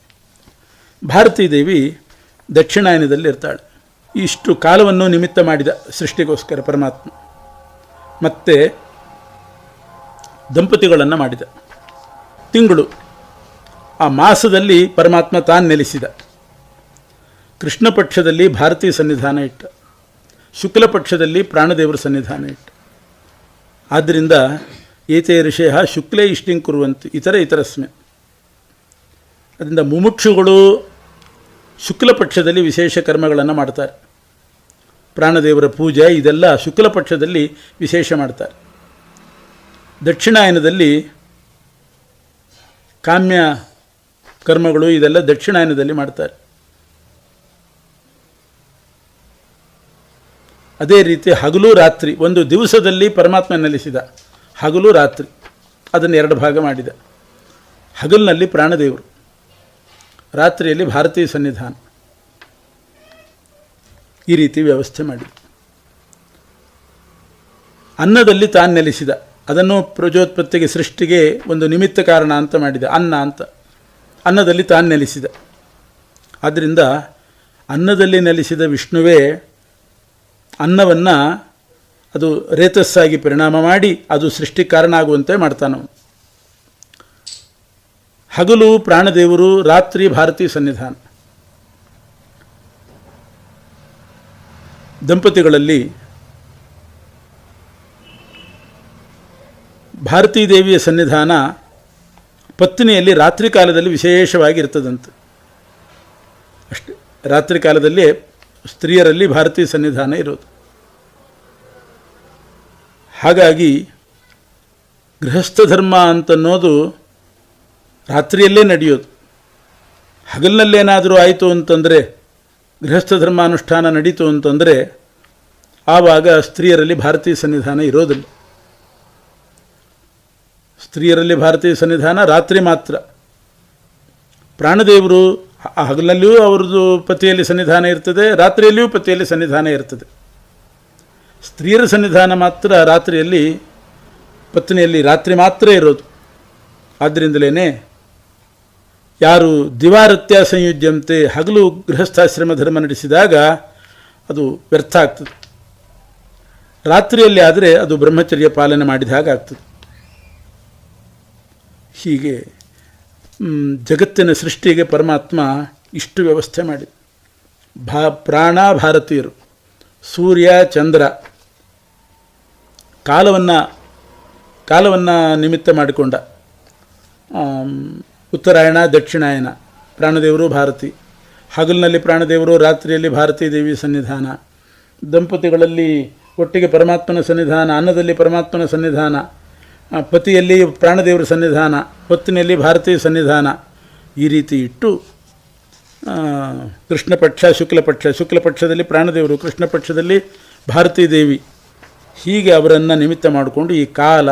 S1: ಭಾರತೀ ದೇವಿ ದಕ್ಷಿಣಾಯನದಲ್ಲಿ ಇರ್ತಾಳೆ ಇಷ್ಟು ಕಾಲವನ್ನು ನಿಮಿತ್ತ ಮಾಡಿದ ಸೃಷ್ಟಿಗೋಸ್ಕರ ಪರಮಾತ್ಮ. ಮತ್ತೆ ದಂಪತಿಗಳನ್ನು ಮಾಡಿದ. ತಿಂಗಳು. ಆ ಮಾಸದಲ್ಲಿ ಪರಮಾತ್ಮ ತಾನು ನೆಲೆಸಿದ. ಕೃಷ್ಣ ಪಕ್ಷದಲ್ಲಿ ಭಾರತೀಯ ಸನ್ನಿಧಾನ ಇಟ್ಟ. ಶುಕ್ಲ ಪಕ್ಷದಲ್ಲಿ ಪ್ರಾಣದೇವರ ಸನ್ನಿಧಾನ ಇಟ್ಟ. ಆದ್ದರಿಂದ ಏತೇ ಋಷಯ ಶುಕ್ಲೇ ಇಷ್ಟಿಂ ಕುರುವಂತೆ, ಇತರ ಇತರಸ್ಮೆ. ಅದರಿಂದ ಮುಮುಕ್ಷುಗಳು ಶುಕ್ಲ ಪಕ್ಷದಲ್ಲಿ ವಿಶೇಷ ಕರ್ಮಗಳನ್ನು ಮಾಡ್ತಾರೆ. ಪ್ರಾಣದೇವರ ಪೂಜೆ ಇದೆಲ್ಲ ಶುಕ್ಲ ಪಕ್ಷದಲ್ಲಿ ವಿಶೇಷ ಮಾಡ್ತಾರೆ. ದಕ್ಷಿಣಾಯನದಲ್ಲಿ ಕಾಮ್ಯ ಕರ್ಮಗಳು ಇದೆಲ್ಲ ದಕ್ಷಿಣಾಯನದಲ್ಲಿ ಮಾಡ್ತಾರೆ. ಅದೇ ರೀತಿ ಹಗಲು ರಾತ್ರಿ ಒಂದು ದಿವಸದಲ್ಲಿ ಪರಮಾತ್ಮ ನೆಲೆಸಿದ ಹಗಲು ರಾತ್ರಿ ಅದನ್ನು ಎರಡು ಭಾಗ ಮಾಡಿದ. ಹಗಲಿನಲ್ಲಿ ಪ್ರಾಣದೇವರು. ರಾತ್ರಿಯಲ್ಲಿ ಭಾರತೀಯ ಸನ್ನಿಧಾನ. ಈ ರೀತಿ ವ್ಯವಸ್ಥೆ ಮಾಡಿ. ಅನ್ನದಲ್ಲಿ ತಾನು ನೆಲೆಸಿದ. ಅದನ್ನು ಪ್ರಜೋತ್ಪತ್ತಿಗೆ ಸೃಷ್ಟಿಗೆ ಒಂದು ನಿಮಿತ್ತ ಕಾರಣ ಅಂತ ಮಾಡಿದ. ಅನ್ನ ಅಂತ. ಅನ್ನದಲ್ಲಿ ತಾನು ನೆಲೆಸಿದ. ಆದ್ದರಿಂದ ಅನ್ನದಲ್ಲಿ ನೆಲೆಸಿದ ವಿಷ್ಣುವೇ ಅನ್ನವನ್ನು ಅದು ರೇತಸ್ಸಾಗಿ ಪರಿಣಾಮ ಮಾಡಿ ಅದು ಸೃಷ್ಟಿ ಕಾರಣ ಆಗುವಂತೆ ಮಾಡ್ತಾನವನು. ಹಗಲು ಪ್ರಾಣದೇವರು ರಾತ್ರಿ ಭಾರತೀ ಸನ್ನಿಧಾನ. ದಂಪತಿಗಳಲ್ಲಿ ಭಾರತೀ ದೇವಿಯ ಸನ್ನಿಧಾನ ಪತ್ನಿಯಲ್ಲಿ ರಾತ್ರಿ ಕಾಲದಲ್ಲಿ ವಿಶೇಷವಾಗಿ ಇರ್ತದಂತೆ ಅಷ್ಟೇ, ರಾತ್ರಿ ಕಾಲದಲ್ಲಿ ಸ್ತ್ರೀಯರಲ್ಲಿ ಭಾರತೀಯ ಸನ್ನಿಧಾನ ಇರೋದು. ಹಾಗಾಗಿ ಗೃಹಸ್ಥ ಧರ್ಮ ಅಂತನ್ನೋದು ರಾತ್ರಿಯಲ್ಲೇ ನಡೆಯೋದು. ಹಗಲಿನಲ್ಲೇನಾದರೂ ಆಯಿತು ಅಂತಂದರೆ, ಗೃಹಸ್ಥ ಧರ್ಮಾನುಷ್ಠಾನ ನಡೀತು ಅಂತಂದರೆ, ಆವಾಗ ಸ್ತ್ರೀಯರಲ್ಲಿ ಭಾರತೀಯ ಸನ್ನಿಧಾನ ಇರೋದಿಲ್ಲ. ಸ್ತ್ರೀಯರಲ್ಲಿ ಭಾರತೀಯ ಸನ್ನಿಧಾನ ರಾತ್ರಿ ಮಾತ್ರ. ಪ್ರಾಣದೇವರು ಹಗಲಲ್ಲಿಯೂ ಅವ್ರದ್ದು ಪತಿಯಲ್ಲಿ ಸನ್ನಿಧಾನ ಇರ್ತದೆ, ರಾತ್ರಿಯಲ್ಲಿಯೂ ಪತಿಯಲ್ಲಿ ಸನ್ನಿಧಾನ ಇರ್ತದೆ. ಸ್ತ್ರೀಯರ ಸನ್ನಿಧಾನ ಮಾತ್ರ ರಾತ್ರಿಯಲ್ಲಿ, ಪತ್ನಿಯಲ್ಲಿ ರಾತ್ರಿ ಮಾತ್ರ ಇರೋದು. ಆದ್ದರಿಂದಲೇ ಯಾರು ದಿವಾರತ್ಯ ಸಂಯುಜ್ಯಂತೆ ಹಗಲು ಗೃಹಸ್ಥಾಶ್ರಮ ಧರ್ಮ ನಡೆಸಿದಾಗ ಅದು ವ್ಯರ್ಥ ಆಗ್ತದೆ. ರಾತ್ರಿಯಲ್ಲಿ ಆದರೆ ಅದು ಬ್ರಹ್ಮಚರ್ಯ ಪಾಲನೆ ಮಾಡಿದ ಹಾಗೆ ಆಗ್ತದೆ. ಹೀಗೆ ಜಗತ್ತಿನ ಸೃಷ್ಟಿಗೆ ಪರಮಾತ್ಮ ಇಷ್ಟು ವ್ಯವಸ್ಥೆ ಮಾಡಿದ. ಭಾ, ಪ್ರಾಣ ಭಾರತೀಯರು, ಸೂರ್ಯ, ಚಂದ್ರ, ಕಾಲವನ್ನು ಕಾಲವನ್ನು ನಿಮಿತ್ತ ಮಾಡಿಕೊಂಡ. ಉತ್ತರಾಯಣ, ದಕ್ಷಿಣಾಯನ, ಪ್ರಾಣದೇವರು ಭಾರತಿ. ಹಗಲಿನಲ್ಲಿ ಪ್ರಾಣದೇವರು, ರಾತ್ರಿಯಲ್ಲಿ ಭಾರತೀ ದೇವಿ ಸನ್ನಿಧಾನ. ದಂಪತಿಗಳಲ್ಲಿ ಒಟ್ಟಿಗೆ ಪರಮಾತ್ಮನ ಸನ್ನಿಧಾನ, ಅನ್ನದಲ್ಲಿ ಪರಮಾತ್ಮನ ಸನ್ನಿಧಾನ ಪತಿಯಲ್ಲಿ ಪ್ರಾಣದೇವರ ಸನ್ನಿಧಾನ, ಹೊತ್ತಿನಲ್ಲಿ ಭಾರತೀಯ ಸನ್ನಿಧಾನ. ಈ ರೀತಿ ಇಟ್ಟು ಕೃಷ್ಣ ಪಕ್ಷ, ಶುಕ್ಲ ಪಕ್ಷ, ಶುಕ್ಲ ಪಕ್ಷದಲ್ಲಿ ಪ್ರಾಣದೇವರು, ಕೃಷ್ಣ ಪಕ್ಷದಲ್ಲಿ ಭಾರತೀ ದೇವಿ. ಹೀಗೆ ಅವರನ್ನು ನಿಮಿತ್ತ ಮಾಡಿಕೊಂಡು ಈ ಕಾಲ,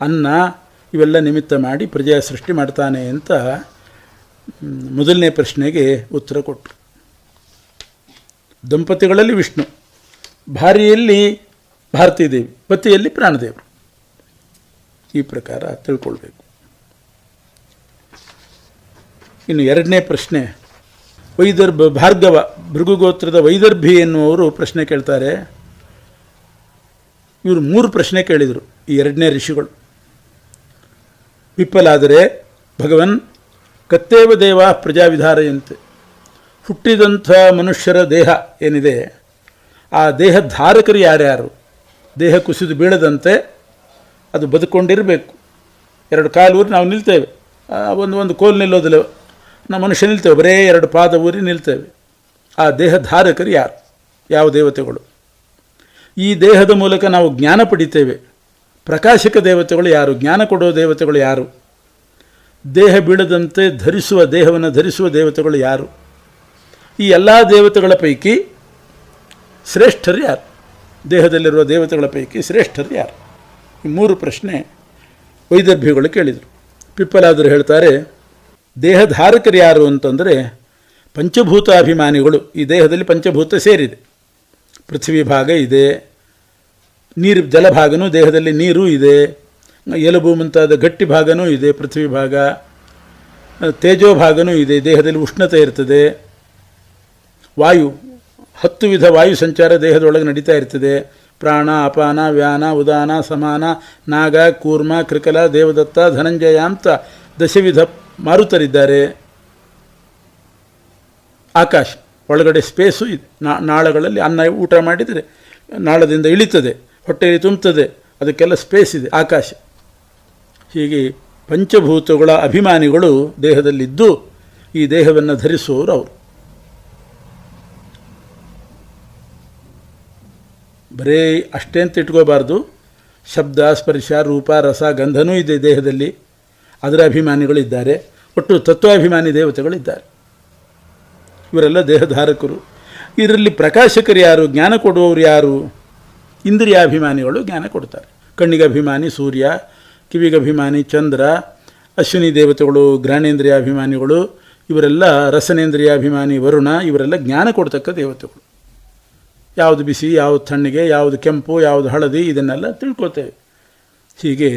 S1: ಅನ್ನ ಇವೆಲ್ಲ ನಿಮಿತ್ತ ಮಾಡಿ ಪ್ರಜೆಯ ಸೃಷ್ಟಿ ಮಾಡ್ತಾನೆ ಅಂತ ಮೊದಲನೇ ಪ್ರಶ್ನೆಗೆ ಉತ್ತರ ಕೊಟ್ಟರು ದಂಪತಿಗಳಲ್ಲಿ ವಿಷ್ಣು, ಭಾರಿಯಲ್ಲಿ ಭಾರತೀ ದೇವಿ ಪತಿಯಲ್ಲಿ ಪ್ರಾಣದೇವರು. ಈ ಪ್ರಕಾರ ತಿಳ್ಕೊಳ್ಬೇಕು. ಇನ್ನು ಎರಡನೇ ಪ್ರಶ್ನೆ ವೈದರ್ಭ ಭಾರ್ಗವ, ಭೃಗುಗೋತ್ರದ ವೈದರ್ಭಿ ಎನ್ನುವರು ಪ್ರಶ್ನೆ ಕೇಳ್ತಾರೆ. ಇವರು ಮೂರು ಪ್ರಶ್ನೆ ಕೇಳಿದರು, ಈ ಎರಡನೇ ಋಷಿಗಳು. ವಿಫಲಾದರೆ ಭಗವನ್ ಕತ್ತೇವ ದೇವ ಪ್ರಜಾವಿಧಾರೆಯಂತೆ. ಹುಟ್ಟಿದಂಥ ಮನುಷ್ಯರ ದೇಹ ಏನಿದೆ? ಆ ದೇಹ ಧಾರಕರು ಯಾರ್ಯಾರು? ದೇಹ ಕುಸಿದು ಬೀಳದಂತೆ ಅದು ಬದುಕೊಂಡಿರಬೇಕು. ಎರಡು ಕಾಲು ಊರಿ ನಾವು ನಿಲ್ತೇವೆ. ಒಂದು ಒಂದು ಕೋಲು ನಿಲ್ಲೋದಿಲ್ಲ. ನಾವು ಮನುಷ್ಯ ನಿಲ್ತೇವೆ. ಬರೇ ಎರಡು ಪಾದ ಊರಿ ನಿಲ್ತೇವೆ. ಆ ದೇಹ ಧಾರಕರು ಯಾರು? ಯಾವ ದೇವತೆಗಳು? ಈ ದೇಹದ ಮೂಲಕ ನಾವು ಜ್ಞಾನ ಪಡಿತೇವೆ. ಪ್ರಕಾಶಕ ದೇವತೆಗಳು ಯಾರು? ಜ್ಞಾನ ಕೊಡೋ ದೇವತೆಗಳು ಯಾರು? ದೇಹ ಬೀಳದಂತೆ ಧರಿಸುವ, ದೇಹವನ್ನು ಧರಿಸುವ ದೇವತೆಗಳು ಯಾರು? ಈ ಎಲ್ಲ ದೇವತೆಗಳ ಪೈಕಿ ಶ್ರೇಷ್ಠರು ಯಾರು? ದೇಹದಲ್ಲಿರುವ ದೇವತೆಗಳ ಪೈಕಿ ಶ್ರೇಷ್ಠರು ಯಾರು? ಈ ಮೂರು ಪ್ರಶ್ನೆ ವೈದರ್ಭ್ಯಗಳು ಕೇಳಿದರು. ಪಿಪ್ಪಲಾದರು ಹೇಳ್ತಾರೆ, ದೇಹಧಾರಕರು ಯಾರು ಅಂತಂದರೆ ಪಂಚಭೂತಾಭಿಮಾನಿಗಳು. ಈ ದೇಹದಲ್ಲಿ ಪಂಚಭೂತ ಸೇರಿದೆ. ಪೃಥ್ವಿ ಭಾಗ ಇದೆ ನೀರು, ಜಲಭಾಗನೂ ದೇಹದಲ್ಲಿ ನೀರು ಇದೆ. ಎಲುಬು ಮುಂತಾದ ಗಟ್ಟಿ ಭಾಗನೂ ಇದೆ, ಪೃಥ್ವಿ ಭಾಗ. ತೇಜೋ ಭಾಗನೂ ಇದೆ, ದೇಹದಲ್ಲಿ ಉಷ್ಣತೆ ಇರ್ತದೆ. ವಾಯು, ಹತ್ತು ವಿಧ ವಾಯು ಸಂಚಾರ ದೇಹದೊಳಗೆ ನಡೀತಾ ಇರ್ತದೆ. ಪ್ರಾಣ, ಅಪಾನ, ವ್ಯಾನ, ಉದಾನ, ಸಮಾನ, ನಾಗ, ಕೂರ್ಮ, ಕೃಕಲ, ದೇವದತ್ತ, ಧನಂಜಯ ಅಂತ ದಶವಿಧ ಮಾರುತರಿದ್ದಾರೆ. ಆಕಾಶ, ಒಳಗಡೆ ಸ್ಪೇಸು ಇದೆ. ನಾಳಗಳಲ್ಲಿ ಅನ್ನ ಊಟ ಮಾಡಿದರೆ ನಾಳದಿಂದ ಇಳಿತದೆ. ಹೊಟ್ಟೆಯಲ್ಲಿ ತುಂಬುತ್ತದೆ ಅದಕ್ಕೆಲ್ಲ ಸ್ಪೇಸ್ ಇದೆ, ಆಕಾಶ. ಹೀಗೆ ಪಂಚಭೂತಗಳ ಅಭಿಮಾನಿಗಳು ದೇಹದಲ್ಲಿದ್ದು ಈ ದೇಹವನ್ನು ಧರಿಸುವವರು ಅವರು. ಬರೇ ಅಷ್ಟೇ ಅಂತ ಇಟ್ಕೋಬಾರ್ದು. ಶಬ್ದ, ಸ್ಪರ್ಶ, ರೂಪ, ರಸ, ಗಂಧನೂ ಇದೆ ದೇಹದಲ್ಲಿ. ಅದರ ಅಭಿಮಾನಿಗಳಿದ್ದಾರೆ. ಒಟ್ಟು ತತ್ವಾಭಿಮಾನಿ ದೇವತೆಗಳಿದ್ದಾರೆ. ಇವರೆಲ್ಲ ದೇಹಧಾರಕರು. ಇದರಲ್ಲಿ ಪ್ರಕಾಶಕರು ಯಾರು, ಜ್ಞಾನ ಕೊಡುವವರು ಯಾರು? ಇಂದ್ರಿಯಾಭಿಮಾನಿಗಳು ಜ್ಞಾನ ಕೊಡ್ತಾರೆ. ಕಣ್ಣಿಗೆ ಅಭಿಮಾನಿ ಸೂರ್ಯ ಕಿವಿಗೆ ಅಭಿಮಾನಿ ಚಂದ್ರ, ಅಶ್ವಿನಿ ದೇವತೆಗಳು ಘ್ರಾಣೇಂದ್ರಿಯಾಭಿಮಾನಿಗಳು ಇವರೆಲ್ಲ ರಸನೇಂದ್ರಿಯಾಭಿಮಾನಿ ವರುಣ, ಇವರೆಲ್ಲ ಜ್ಞಾನ ಕೊಡ್ತಕ್ಕ ದೇವತೆಗಳು. ಯಾವುದು ಬಿಸಿ, ಯಾವುದು ತಣ್ಣಿಗೆ, ಯಾವುದು ಕೆಂಪು, ಯಾವುದು ಹಳದಿ, ಇದನ್ನೆಲ್ಲ ತಿಳ್ಕೊತೇವೆ. ಹೀಗೆ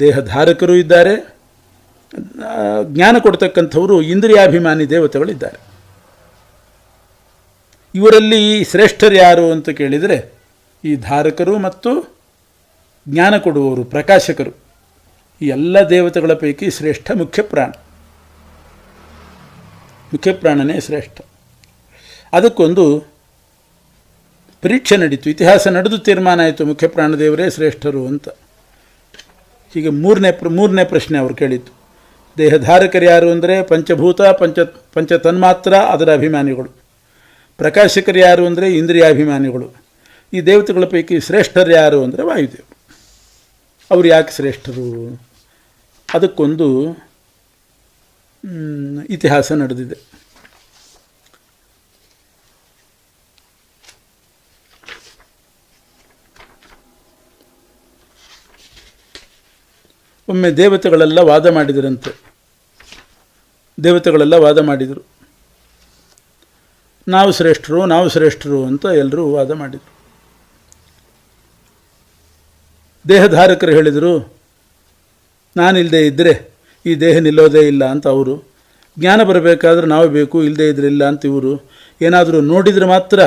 S1: ದೇಹಧಾರಕರು ಇದ್ದಾರೆ. ಜ್ಞಾನ ಕೊಡ್ತಕ್ಕಂಥವರು ಇಂದ್ರಿಯಾಭಿಮಾನಿ ದೇವತೆಗಳಿದ್ದಾರೆ. ಇವರಲ್ಲಿ ಶ್ರೇಷ್ಠರು ಯಾರು ಅಂತ ಕೇಳಿದರೆ ಈ ಧಾರಕರು ಮತ್ತು ಜ್ಞಾನ ಕೊಡುವವರು, ಪ್ರಕಾಶಕರು, ಈ ಎಲ್ಲ ದೇವತೆಗಳ ಪೈಕಿ ಶ್ರೇಷ್ಠ ಮುಖ್ಯ ಪ್ರಾಣ. ಮುಖ್ಯ ಶ್ರೇಷ್ಠ. ಅದಕ್ಕೊಂದು ಪರೀಕ್ಷೆ ನಡೀತು, ಇತಿಹಾಸ ನಡೆದು ತೀರ್ಮಾನ ಆಯಿತು, ಮುಖ್ಯ ಪ್ರಾಣದೇವರೇ ಶ್ರೇಷ್ಠರು ಅಂತ. ಹೀಗೆ ಮೂರನೇ ಪ್ರ, ಮೂರನೇ ಪ್ರಶ್ನೆ ಅವರು ಕೇಳಿತು ದೇಹಧಾರಕರು ಯಾರು ಅಂದರೆ ಪಂಚಭೂತ, ಪಂಚ, ಪಂಚತನ್ಮಾತ್ರ, ಅದರ ಅಭಿಮಾನಿಗಳು. ಪ್ರಕಾಶಕರು ಯಾರು ಅಂದರೆ ಇಂದ್ರಿಯಾಭಿಮಾನಿಗಳು. ಈ ದೇವತೆಗಳ ಪೈಕಿ ಶ್ರೇಷ್ಠರು ಯಾರು ಅಂದರೆ ವಾಯುದೇವರು ಅವರು ಯಾಕೆ ಶ್ರೇಷ್ಠರು? ಅದಕ್ಕೊಂದು ಇತಿಹಾಸ ನಡೆದಿದೆ. ಒಮ್ಮೆ ದೇವತೆಗಳೆಲ್ಲ ವಾದ ಮಾಡಿದರಂತೆ. ದೇವತೆಗಳೆಲ್ಲ ವಾದ ಮಾಡಿದರು. ನಾವು ಶ್ರೇಷ್ಠರು ನಾವು ಶ್ರೇಷ್ಠರು ಅಂತ ಎಲ್ಲರೂ ವಾದ ಮಾಡಿದರು. ದೇಹಧಾರಕರು ಹೇಳಿದರು ನಾನಿಲ್ಲದೆ ಇದ್ದರೆ ಈ ದೇಹ ನಿಲ್ಲೋದೇ ಇಲ್ಲ ಅಂತ ಅವರು. ಜ್ಞಾನ ಬರಬೇಕಾದ್ರೆ ನಾವು ಬೇಕು ಇಲ್ಲದೇ ಇದ್ರೆ ಇಲ್ಲ ಅಂತ ಇವರು. ಏನಾದರೂ ನೋಡಿದರೆ ಮಾತ್ರ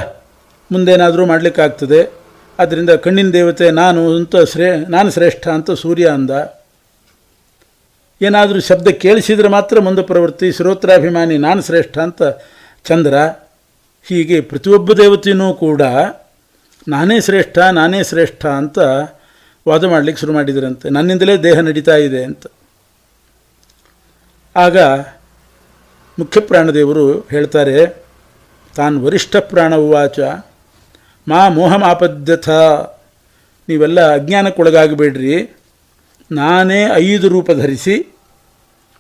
S1: ಮುಂದೇನಾದರೂ ಮಾಡಲಿಕ್ಕಾಗ್ತದೆ. ಆದ್ದರಿಂದ ಕಣ್ಣಿನ ದೇವತೆ, ನಾನು ಅಂತ ಶ್ರೇ, ನಾನು ಶ್ರೇಷ್ಠ ಅಂತ ಸೂರ್ಯ ಅಂದ. ಏನಾದರೂ ಶಬ್ದ ಕೇಳಿಸಿದರೆ ಮಾತ್ರ ಮುಂದೆ ಪ್ರವೃತ್ತಿ, ಶ್ರೋತ್ರಾಭಿಮಾನಿ, ನಾನು ಶ್ರೇಷ್ಠ ಅಂತ ಚಂದ್ರ. ಹೀಗೆ ಪ್ರತಿಯೊಬ್ಬ ದೇವತೆಯೂ ಕೂಡ, ನಾನೇ ಶ್ರೇಷ್ಠ ನಾನೇ ಶ್ರೇಷ್ಠ ಅಂತ ವಾದ ಮಾಡಲಿಕ್ಕೆ ಶುರು ಮಾಡಿದರಂತೆ. ನನ್ನಿಂದಲೇ ದೇಹ ನಡೀತಾ ಇದೆ ಅಂತ. ಆಗ ಮುಖ್ಯ ಪ್ರಾಣದೇವರು ಹೇಳ್ತಾರೆ, ತಾನು ವರಿಷ್ಠ ಪ್ರಾಣ ಉವಾಚ, ಮಾ ಮೋಹಮಾಪದ್ಯಥ ನೀವೆಲ್ಲ ಅಜ್ಞಾನಕ್ಕೊಳಗಾಗಬೇಡ್ರಿ. ನಾನೇ ಐದು ರೂಪ ಧರಿಸಿ,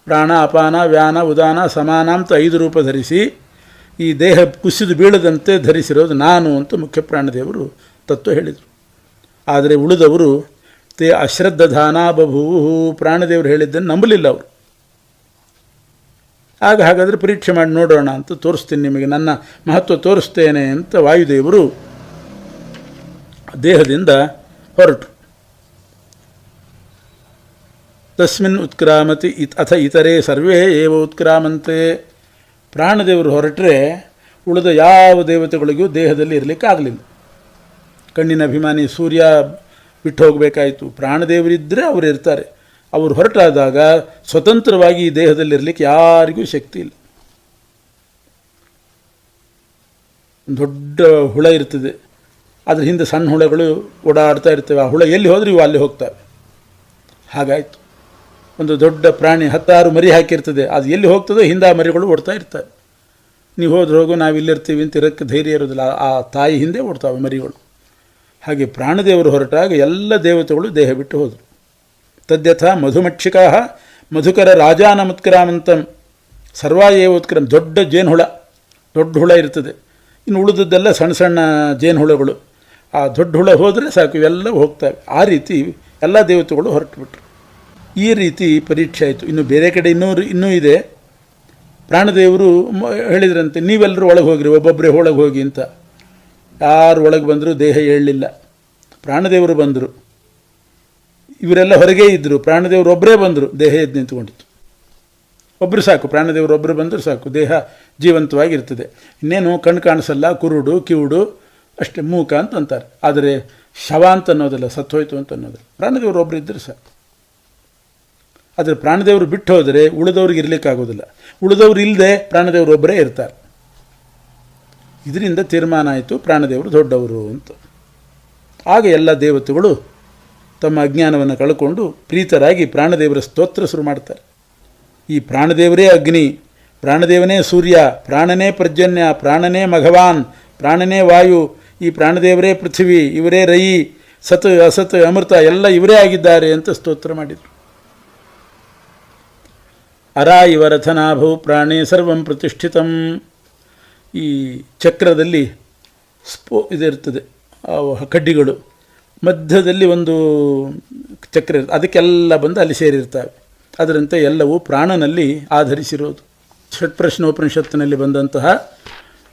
S1: ಪ್ರಾಣ, ಅಪಾನ, ವ್ಯಾನ, ಉದಾನ, ಸಮಾನ ಅಂತ ಐದು ರೂಪ ಧರಿಸಿ, ಈ ದೇಹ ಕುಸಿದು ಬೀಳದಂತೆ ಧರಿಸಿರೋದು ನಾನು ಅಂತ ಮುಖ್ಯ ಪ್ರಾಣದೇವರು ತತ್ವ ಹೇಳಿದರು. ಆದರೆ ಉಳಿದವರು ತೇ ಅಶ್ರದ್ಧಾನ ಬಭೂ ಪ್ರಾಣದೇವರು ಹೇಳಿದ್ದನ್ನು ನಂಬಲಿಲ್ಲ ಅವರು. ಆಗ ಹಾಗಾದರೆ ಪರೀಕ್ಷೆ ಮಾಡಿ ನೋಡೋಣ ಅಂತ ತೋರಿಸ್ತೀನಿ ನಿಮಗೆ, ನನ್ನ ಮಹತ್ವ ತೋರಿಸ್ತೇನೆ ಅಂತ ವಾಯುದೇವರು ದೇಹದಿಂದ ಹೊರಟು ತಸ್ಮಿನ್ ಉತ್ಕ್ರಾಮತಿ ಇತ್ ಅಥ ಇತರೆ ಸರ್ವೇ ಏವ ಉತ್ಕ್ರಾಮಂತೆ. ಪ್ರಾಣದೇವರು ಹೊರಟರೆ ಉಳಿದ ಯಾವ ದೇವತೆಗಳಿಗೂ ದೇಹದಲ್ಲಿ ಇರಲಿಕ್ಕೆ ಆಗಲಿಲ್ಲ ಕಣ್ಣಿನ ಅಭಿಮಾನಿ ಸೂರ್ಯ ಬಿಟ್ಟು ಹೋಗಬೇಕಾಯಿತು ಪ್ರಾಣದೇವರಿದ್ದರೆ ಅವರು ಇರ್ತಾರೆ. ಅವರು ಹೊರಟಾದಾಗ ಸ್ವತಂತ್ರವಾಗಿ ಈ ದೇಹದಲ್ಲಿರಲಿಕ್ಕೆ ಯಾರಿಗೂ ಶಕ್ತಿ ಇಲ್ಲ. ದೊಡ್ಡ ಹುಳ ಇರ್ತದೆ. ಅದ್ರ ಹಿಂದೆ ಸಣ್ಣ ಹುಳಗಳು ಓಡಾಡ್ತಾ ಇರ್ತವೆ. ಆ ಹುಳ ಎಲ್ಲಿ ಹೋದ್ರೆ ಇವು ಅಲ್ಲಿ ಹೋಗ್ತವೆ. ಹಾಗಾಯಿತು. ಒಂದು ದೊಡ್ಡ ಪ್ರಾಣಿ ಹತ್ತಾರು ಮರಿ ಹಾಕಿರ್ತದೆ. ಅದು ಎಲ್ಲಿ ಹೋಗ್ತದೋ ಹಿಂದೆ ಆ ಮರಿಗಳು ಓಡ್ತಾ ಇರ್ತವೆ. ನೀವು ಹೋದ್ರೆ ಹೋಗು ನಾವು ಇಲ್ಲಿರ್ತೀವಿ ಅಂತ ಇರೋಕ್ಕೆ ಧೈರ್ಯ ಇರೋದಿಲ್ಲ ಆ ತಾಯಿ ಹಿಂದೆ ಓಡ್ತಾವೆ ಮರಿಗಳು. ಹಾಗೆ ಪ್ರಾಣದೇವರು ಹೊರಟಾಗ ಎಲ್ಲ ದೇವತೆಗಳು ದೇಹ ಬಿಟ್ಟು ಹೋದರು. ತದ್ಯಥ ಮಧುಮಕ್ಷಿಕಾ ಮಧುಕರ ರಾಜಾನಮುತ್ಕ್ರಾಮಂತಂ ಸರ್ವಾಯೇ ಉತ್ಕ್ರಮ ದೊಡ್ಡ ಜೇನುಹುಳ, ದೊಡ್ಡ ಹುಳ ಇರ್ತದೆ. ಇನ್ನು ಉಳಿದದ್ದೆಲ್ಲ ಸಣ್ಣ ಸಣ್ಣ ಜೇನುಹುಳಗಳು. ಆ ದೊಡ್ಡ ಹುಳ ಹೋದರೆ ಸಾಕು, ಇವೆಲ್ಲ ಹೋಗ್ತವೆ ಆ ರೀತಿ ಎಲ್ಲ ದೇವತೆಗಳು ಹೊರಟುಬಿಟ್ರು ಈ ರೀತಿ ಪರೀಕ್ಷೆ ಆಯಿತು. ಇನ್ನು ಬೇರೆ ಕಡೆ ಇನ್ನೂ ಇನ್ನೂ ಇದೆ. ಪ್ರಾಣದೇವರು ಹೇಳಿದ್ರಂತೆ, ನೀವೆಲ್ಲರೂ ಒಳಗೆ ಹೋಗಿರಿ ಒಬ್ಬೊಬ್ಬರೇ ಒಳಗೆ ಹೋಗಿ ಅಂತ. ಯಾರು ಒಳಗೆ ಬಂದರೂ ದೇಹ ಹೇಳಲಿಲ್ಲ ಪ್ರಾಣದೇವರು ಬಂದರು. ಇವರೆಲ್ಲ ಹೊರಗೆ ಇದ್ದರು ಪ್ರಾಣದೇವರು ಒಬ್ಬರೇ ಬಂದರು. ದೇಹ ಎದ್ದು ನಿಂತ್ಕೊಂಡಿತ್ತು. ಒಬ್ಬರು ಸಾಕು. ಪ್ರಾಣದೇವರು ಒಬ್ಬರು ಬಂದರೂ ಸಾಕು. ದೇಹ ಜೀವಂತವಾಗಿರ್ತದೆ. ಇನ್ನೇನು ಕಣ್ಣು ಕಾಣಿಸಲ್ಲ, ಕುರುಡು, ಕಿವುಡು, ಅಷ್ಟೇ ಮೂಕ ಅಂತ ಅಂತಾರೆ. ಆದರೆ ಶವ ಅಂತ ಅನ್ನೋದಲ್ಲ, ಸತ್ತೋಯ್ತು ಅಂತ ಅನ್ನೋದಿಲ್ಲ. ಪ್ರಾಣದೇವರು ಒಬ್ಬರು ಇದ್ದರೆ ಸಾಕು. ಆದರೆ ಪ್ರಾಣದೇವರು ಬಿಟ್ಟು ಹೋದರೆ ಉಳಿದವ್ರಿಗೆ ಇರಲಿಕ್ಕಾಗೋದಿಲ್ಲ. ಉಳಿದವ್ರು ಇಲ್ಲದೆ ಪ್ರಾಣದೇವರು ಒಬ್ಬರೇ ಇರ್ತಾರೆ. ಇದರಿಂದ ತೀರ್ಮಾನ ಆಯಿತು, ಪ್ರಾಣದೇವರು ದೊಡ್ಡವರು ಅಂತ. ಆಗ ಎಲ್ಲ ದೇವತೆಗಳು ತಮ್ಮ ಅಜ್ಞಾನವನ್ನು ಕಳ್ಕೊಂಡು ಪ್ರೀತರಾಗಿ ಪ್ರಾಣದೇವರ ಸ್ತೋತ್ರ ಶುರು ಮಾಡ್ತಾರೆ. ಈ ಪ್ರಾಣದೇವರೇ ಅಗ್ನಿ, ಪ್ರಾಣದೇವನೇ ಸೂರ್ಯ, ಪ್ರಾಣನೇ ಪರ್ಜನ್ಯ, ಪ್ರಾಣನೇ ಮಘವಾನ್ ಪ್ರಾಣನೇ ವಾಯು, ಈ ಪ್ರಾಣದೇವರೇ ಪೃಥ್ವಿ, ಇವರೇ ರಯಿ, ಸತ್, ಅಸತ್, ಅಮೃತ, ಎಲ್ಲ ಇವರೇ ಆಗಿದ್ದಾರೆ ಅಂತ ಸ್ತೋತ್ರ ಮಾಡಿದರು. ಅರ ಪ್ರಾಣೇ ಸರ್ವಂ ಪ್ರತಿಷ್ಠಿತಂ. ಈ ಚಕ್ರದಲ್ಲಿ ಸ್ಪೋ ಇದಿರ್ತದೆ ಕಡ್ಡಿಗಳು. ಮಧ್ಯದಲ್ಲಿ ಒಂದು ಚಕ್ರ ಇರ್ತದೆ ಅದಕ್ಕೆಲ್ಲ ಬಂದು ಅಲ್ಲಿ ಸೇರಿರ್ತವೆ. ಅದರಂತೆ ಎಲ್ಲವೂ ಪ್ರಾಣನಲ್ಲಿ ಆಧರಿಸಿರೋದು. ಷಟ್ಪ್ರಶ್ನೋಪನಿಷತ್ತಿನಲ್ಲಿ ಬಂದಂತಹ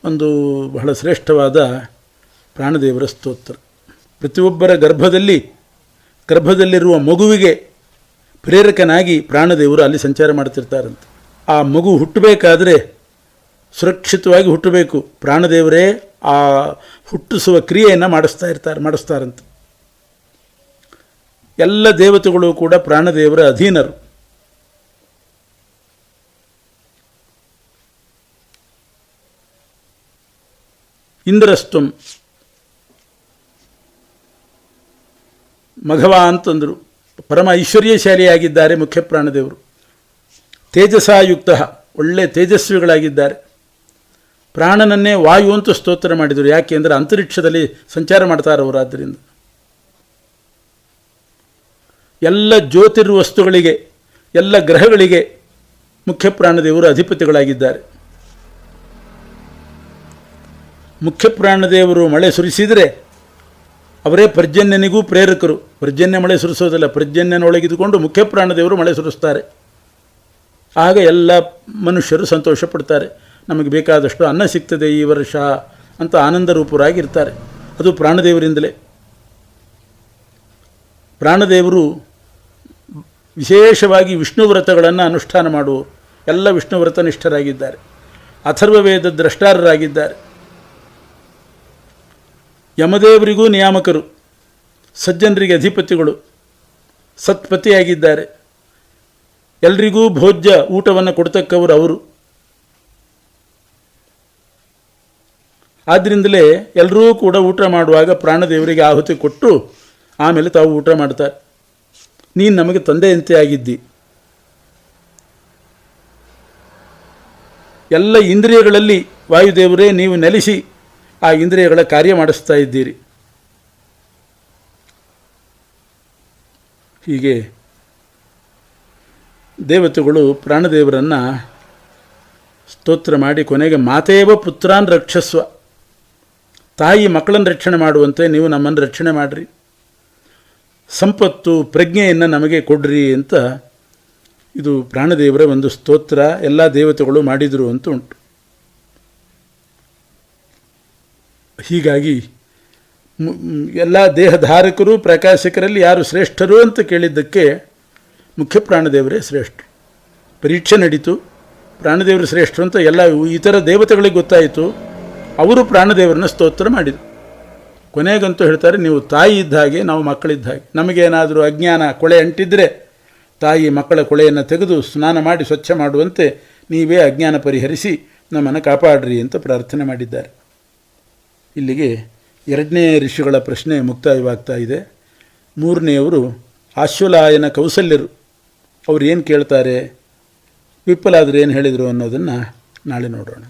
S1: ಒಂದು ಬಹಳ ಶ್ರೇಷ್ಠವಾದ ಪ್ರಾಣದೇವರ ಸ್ತೋತ್ರ. ಪ್ರತಿಯೊಬ್ಬರ ಗರ್ಭದಲ್ಲಿ, ಗರ್ಭದಲ್ಲಿರುವ ಮಗುವಿಗೆ ಪ್ರೇರಕನಾಗಿ ಪ್ರಾಣದೇವರು ಅಲ್ಲಿ ಸಂಚಾರ ಮಾಡ್ತಿರ್ತಾರಂತೆ. ಆ ಮಗು ಹುಟ್ಟಬೇಕಾದ್ರೆ ಸುರಕ್ಷಿತವಾಗಿ ಹುಟ್ಟಬೇಕು. ಪ್ರಾಣದೇವರೇ, ಆ ಹುಟ್ಟಿಸುವ ಕ್ರಿಯೆಯನ್ನು ಮಾಡಿಸ್ತಾ ಇರ್ತಾರೆ, ಮಾಡಿಸ್ತಾರಂತ. ಎಲ್ಲ ದೇವತೆಗಳು ಕೂಡ ಪ್ರಾಣದೇವರ ಅಧೀನರು. ಇಂದ್ರಸ್ತುಂ ಮಘವ ಅಂತಂದರು. ಪರಮ ಐಶ್ವರ್ಯಶಾಲಿಯಾಗಿದ್ದಾರೆ ಮುಖ್ಯ ಪ್ರಾಣದೇವರು. ತೇಜಸಾಯುಕ್ತ, ಒಳ್ಳೆ ತೇಜಸ್ವಿಗಳಾಗಿದ್ದಾರೆ. ಪ್ರಾಣನನ್ನೇ ವಾಯು ಅಂತ ಸ್ತೋತ್ರ ಮಾಡಿದರು. ಯಾಕೆ ಅಂದರೆ ಅಂತರಿಕ್ಷದಲ್ಲಿ ಸಂಚಾರ ಮಾಡ್ತಾರೆ ಅವರು ಆದ್ದರಿಂದ ಎಲ್ಲ ಜ್ಯೋತಿರ್ವಸ್ತುಗಳಿಗೆ, ಎಲ್ಲ ಗ್ರಹಗಳಿಗೆ ಮುಖ್ಯ ಪ್ರಾಣದೇವರು ಅಧಿಪತಿಗಳಾಗಿದ್ದಾರೆ. ಮುಖ್ಯ ಪ್ರಾಣದೇವರು ಮಳೆ ಸುರಿಸಿದರೆ ಅವರೇ ಪರ್ಜನ್ಯನಿಗೂ ಪ್ರೇರಕರು. ಪರ್ಜನ್ಯ ಮಳೆ ಸುರಿಸೋದಿಲ್ಲ ಪರ್ಜನ್ಯನೊಳಗಿದುಕೊಂಡು ಮುಖ್ಯ ಪ್ರಾಣದೇವರು ಮಳೆ ಸುರಿಸ್ತಾರೆ. ಆಗ ಎಲ್ಲ ಮನುಷ್ಯರು ಸಂತೋಷ ಪಡ್ತಾರೆ ನಮಗೆ ಬೇಕಾದಷ್ಟು ಅನ್ನ ಸಿಗ್ತದೆ ಈ ವರ್ಷ ಅಂತ ಆನಂದರೂಪರಾಗಿರ್ತಾರೆ. ಅದು ಪ್ರಾಣದೇವರಿಂದಲೇ. ಪ್ರಾಣದೇವರು ವಿಶೇಷವಾಗಿ ವಿಷ್ಣು ವ್ರತಗಳನ್ನು ಅನುಷ್ಠಾನ ಮಾಡುವ ಎಲ್ಲ ವಿಷ್ಣು ವ್ರತನಿಷ್ಠರಾಗಿದ್ದಾರೆ ಅಥರ್ವವೇದ ದ್ರಷ್ಟಾರರಾಗಿದ್ದಾರೆ. ಯಮದೇವರಿಗೂ ನಿಯಾಮಕರು, ಸಜ್ಜನರಿಗೆ ಅಧಿಪತಿಗಳು, ಸತ್ಪತಿಯಾಗಿದ್ದಾರೆ. ಎಲ್ರಿಗೂ ಭೋಜ್ಯ ಊಟವನ್ನು ಕೊಡ್ತಕ್ಕವರು ಅವರು. ಆದ್ದರಿಂದಲೇ ಎಲ್ಲರೂ ಕೂಡ ಊಟ ಮಾಡುವಾಗ ಪ್ರಾಣದೇವರಿಗೆ ಆಹುತಿ ಕೊಟ್ಟು ಆಮೇಲೆ ತಾವು ಊಟ ಮಾಡ್ತಾರೆ ನೀನು ನಮಗೆ ತಂದೆಯಂತೆ ಆಗಿದ್ದಿ ಎಲ್ಲ ಇಂದ್ರಿಯಗಳಲ್ಲಿ ವಾಯುದೇವರೇ, ನೀವು ನೆಲೆಸಿ ಆ ಇಂದ್ರಿಯಗಳ ಕಾರ್ಯ ಮಾಡಿಸ್ತಾ ಇದ್ದೀರಿ. ಹೀಗೆ ದೇವತೆಗಳು ಪ್ರಾಣದೇವರನ್ನು ಸ್ತೋತ್ರ ಮಾಡಿ ಕೊನೆಗೆ ಮಾತೇವ ಪುತ್ರಾನ್ ರಕ್ಷಸ್ವ. ತಾಯಿ ಮಕ್ಕಳನ್ನು ರಕ್ಷಣೆ ಮಾಡುವಂತೆ ನೀವು ನಮ್ಮನ್ನು ರಕ್ಷಣೆ ಮಾಡಿರಿ. ಸಂಪತ್ತು, ಪ್ರಜ್ಞೆಯನ್ನು ನಮಗೆ ಕೊಡ್ರಿ ಅಂತ ಇದು ಪ್ರಾಣದೇವರ ಒಂದು ಸ್ತೋತ್ರ, ಎಲ್ಲ ದೇವತೆಗಳು ಮಾಡಿದರು ಅಂತ ಉಂಟು. ಹೀಗಾಗಿ ಎಲ್ಲ ದೇಹಧಾರಕರು, ಪ್ರಕಾಶಕರಲ್ಲಿ ಯಾರು ಶ್ರೇಷ್ಠರು ಅಂತ ಕೇಳಿದ್ದಕ್ಕೆ ಮುಖ್ಯ ಪ್ರಾಣದೇವರೇ ಶ್ರೇಷ್ಠ. ಪರೀಕ್ಷೆ ನಡೀತು. ಪ್ರಾಣದೇವರು ಶ್ರೇಷ್ಠರು ಅಂತ ಎಲ್ಲ ಇತರ ದೇವತೆಗಳಿಗೆ ಗೊತ್ತಾಯಿತು. ಅವರು ಪ್ರಾಣದೇವರನ್ನ ಸ್ತೋತ್ರ ಮಾಡಿದರು. ಕೊನೆಗಂತೂ ಹೇಳ್ತಾರೆ, ನೀವು ತಾಯಿ ಇದ್ದ ಹಾಗೆ, ನಾವು ಮಕ್ಕಳಿದ್ದ ಹಾಗೆ. ನಮಗೇನಾದರೂ ಅಜ್ಞಾನ, ಕೊಳೆ ಅಂಟಿದ್ರೆ, ತಾಯಿ ಮಕ್ಕಳ ಕೊಳೆಯನ್ನು ತೆಗೆದು ಸ್ನಾನ ಮಾಡಿ ಸ್ವಚ್ಛ ಮಾಡುವಂತೆ ನೀವೇ ಅಜ್ಞಾನ ಪರಿಹರಿಸಿ, ನಮ್ಮನ್ನು ಕಾಪಾಡ್ರಿ ಅಂತ ಪ್ರಾರ್ಥನೆ ಮಾಡಿದ್ದಾರೆ. ಇಲ್ಲಿಗೆ ಎರಡನೇ ಋಷಿಗಳ ಪ್ರಶ್ನೆ ಮುಕ್ತಾಯವಾಗ್ತಾ ಇದೆ. ಮೂರನೆಯವರು ಆಶ್ವಲಾಯನ ಕೌಸಲ್ಯರು, ಅವ್ರು ಏನು ಕೇಳ್ತಾರೆ? ವಿಪ್ಪಲಾದರೆ ಏನು ಹೇಳಿದರು ಅನ್ನೋದನ್ನು ನಾಳೆ ನೋಡೋಣ.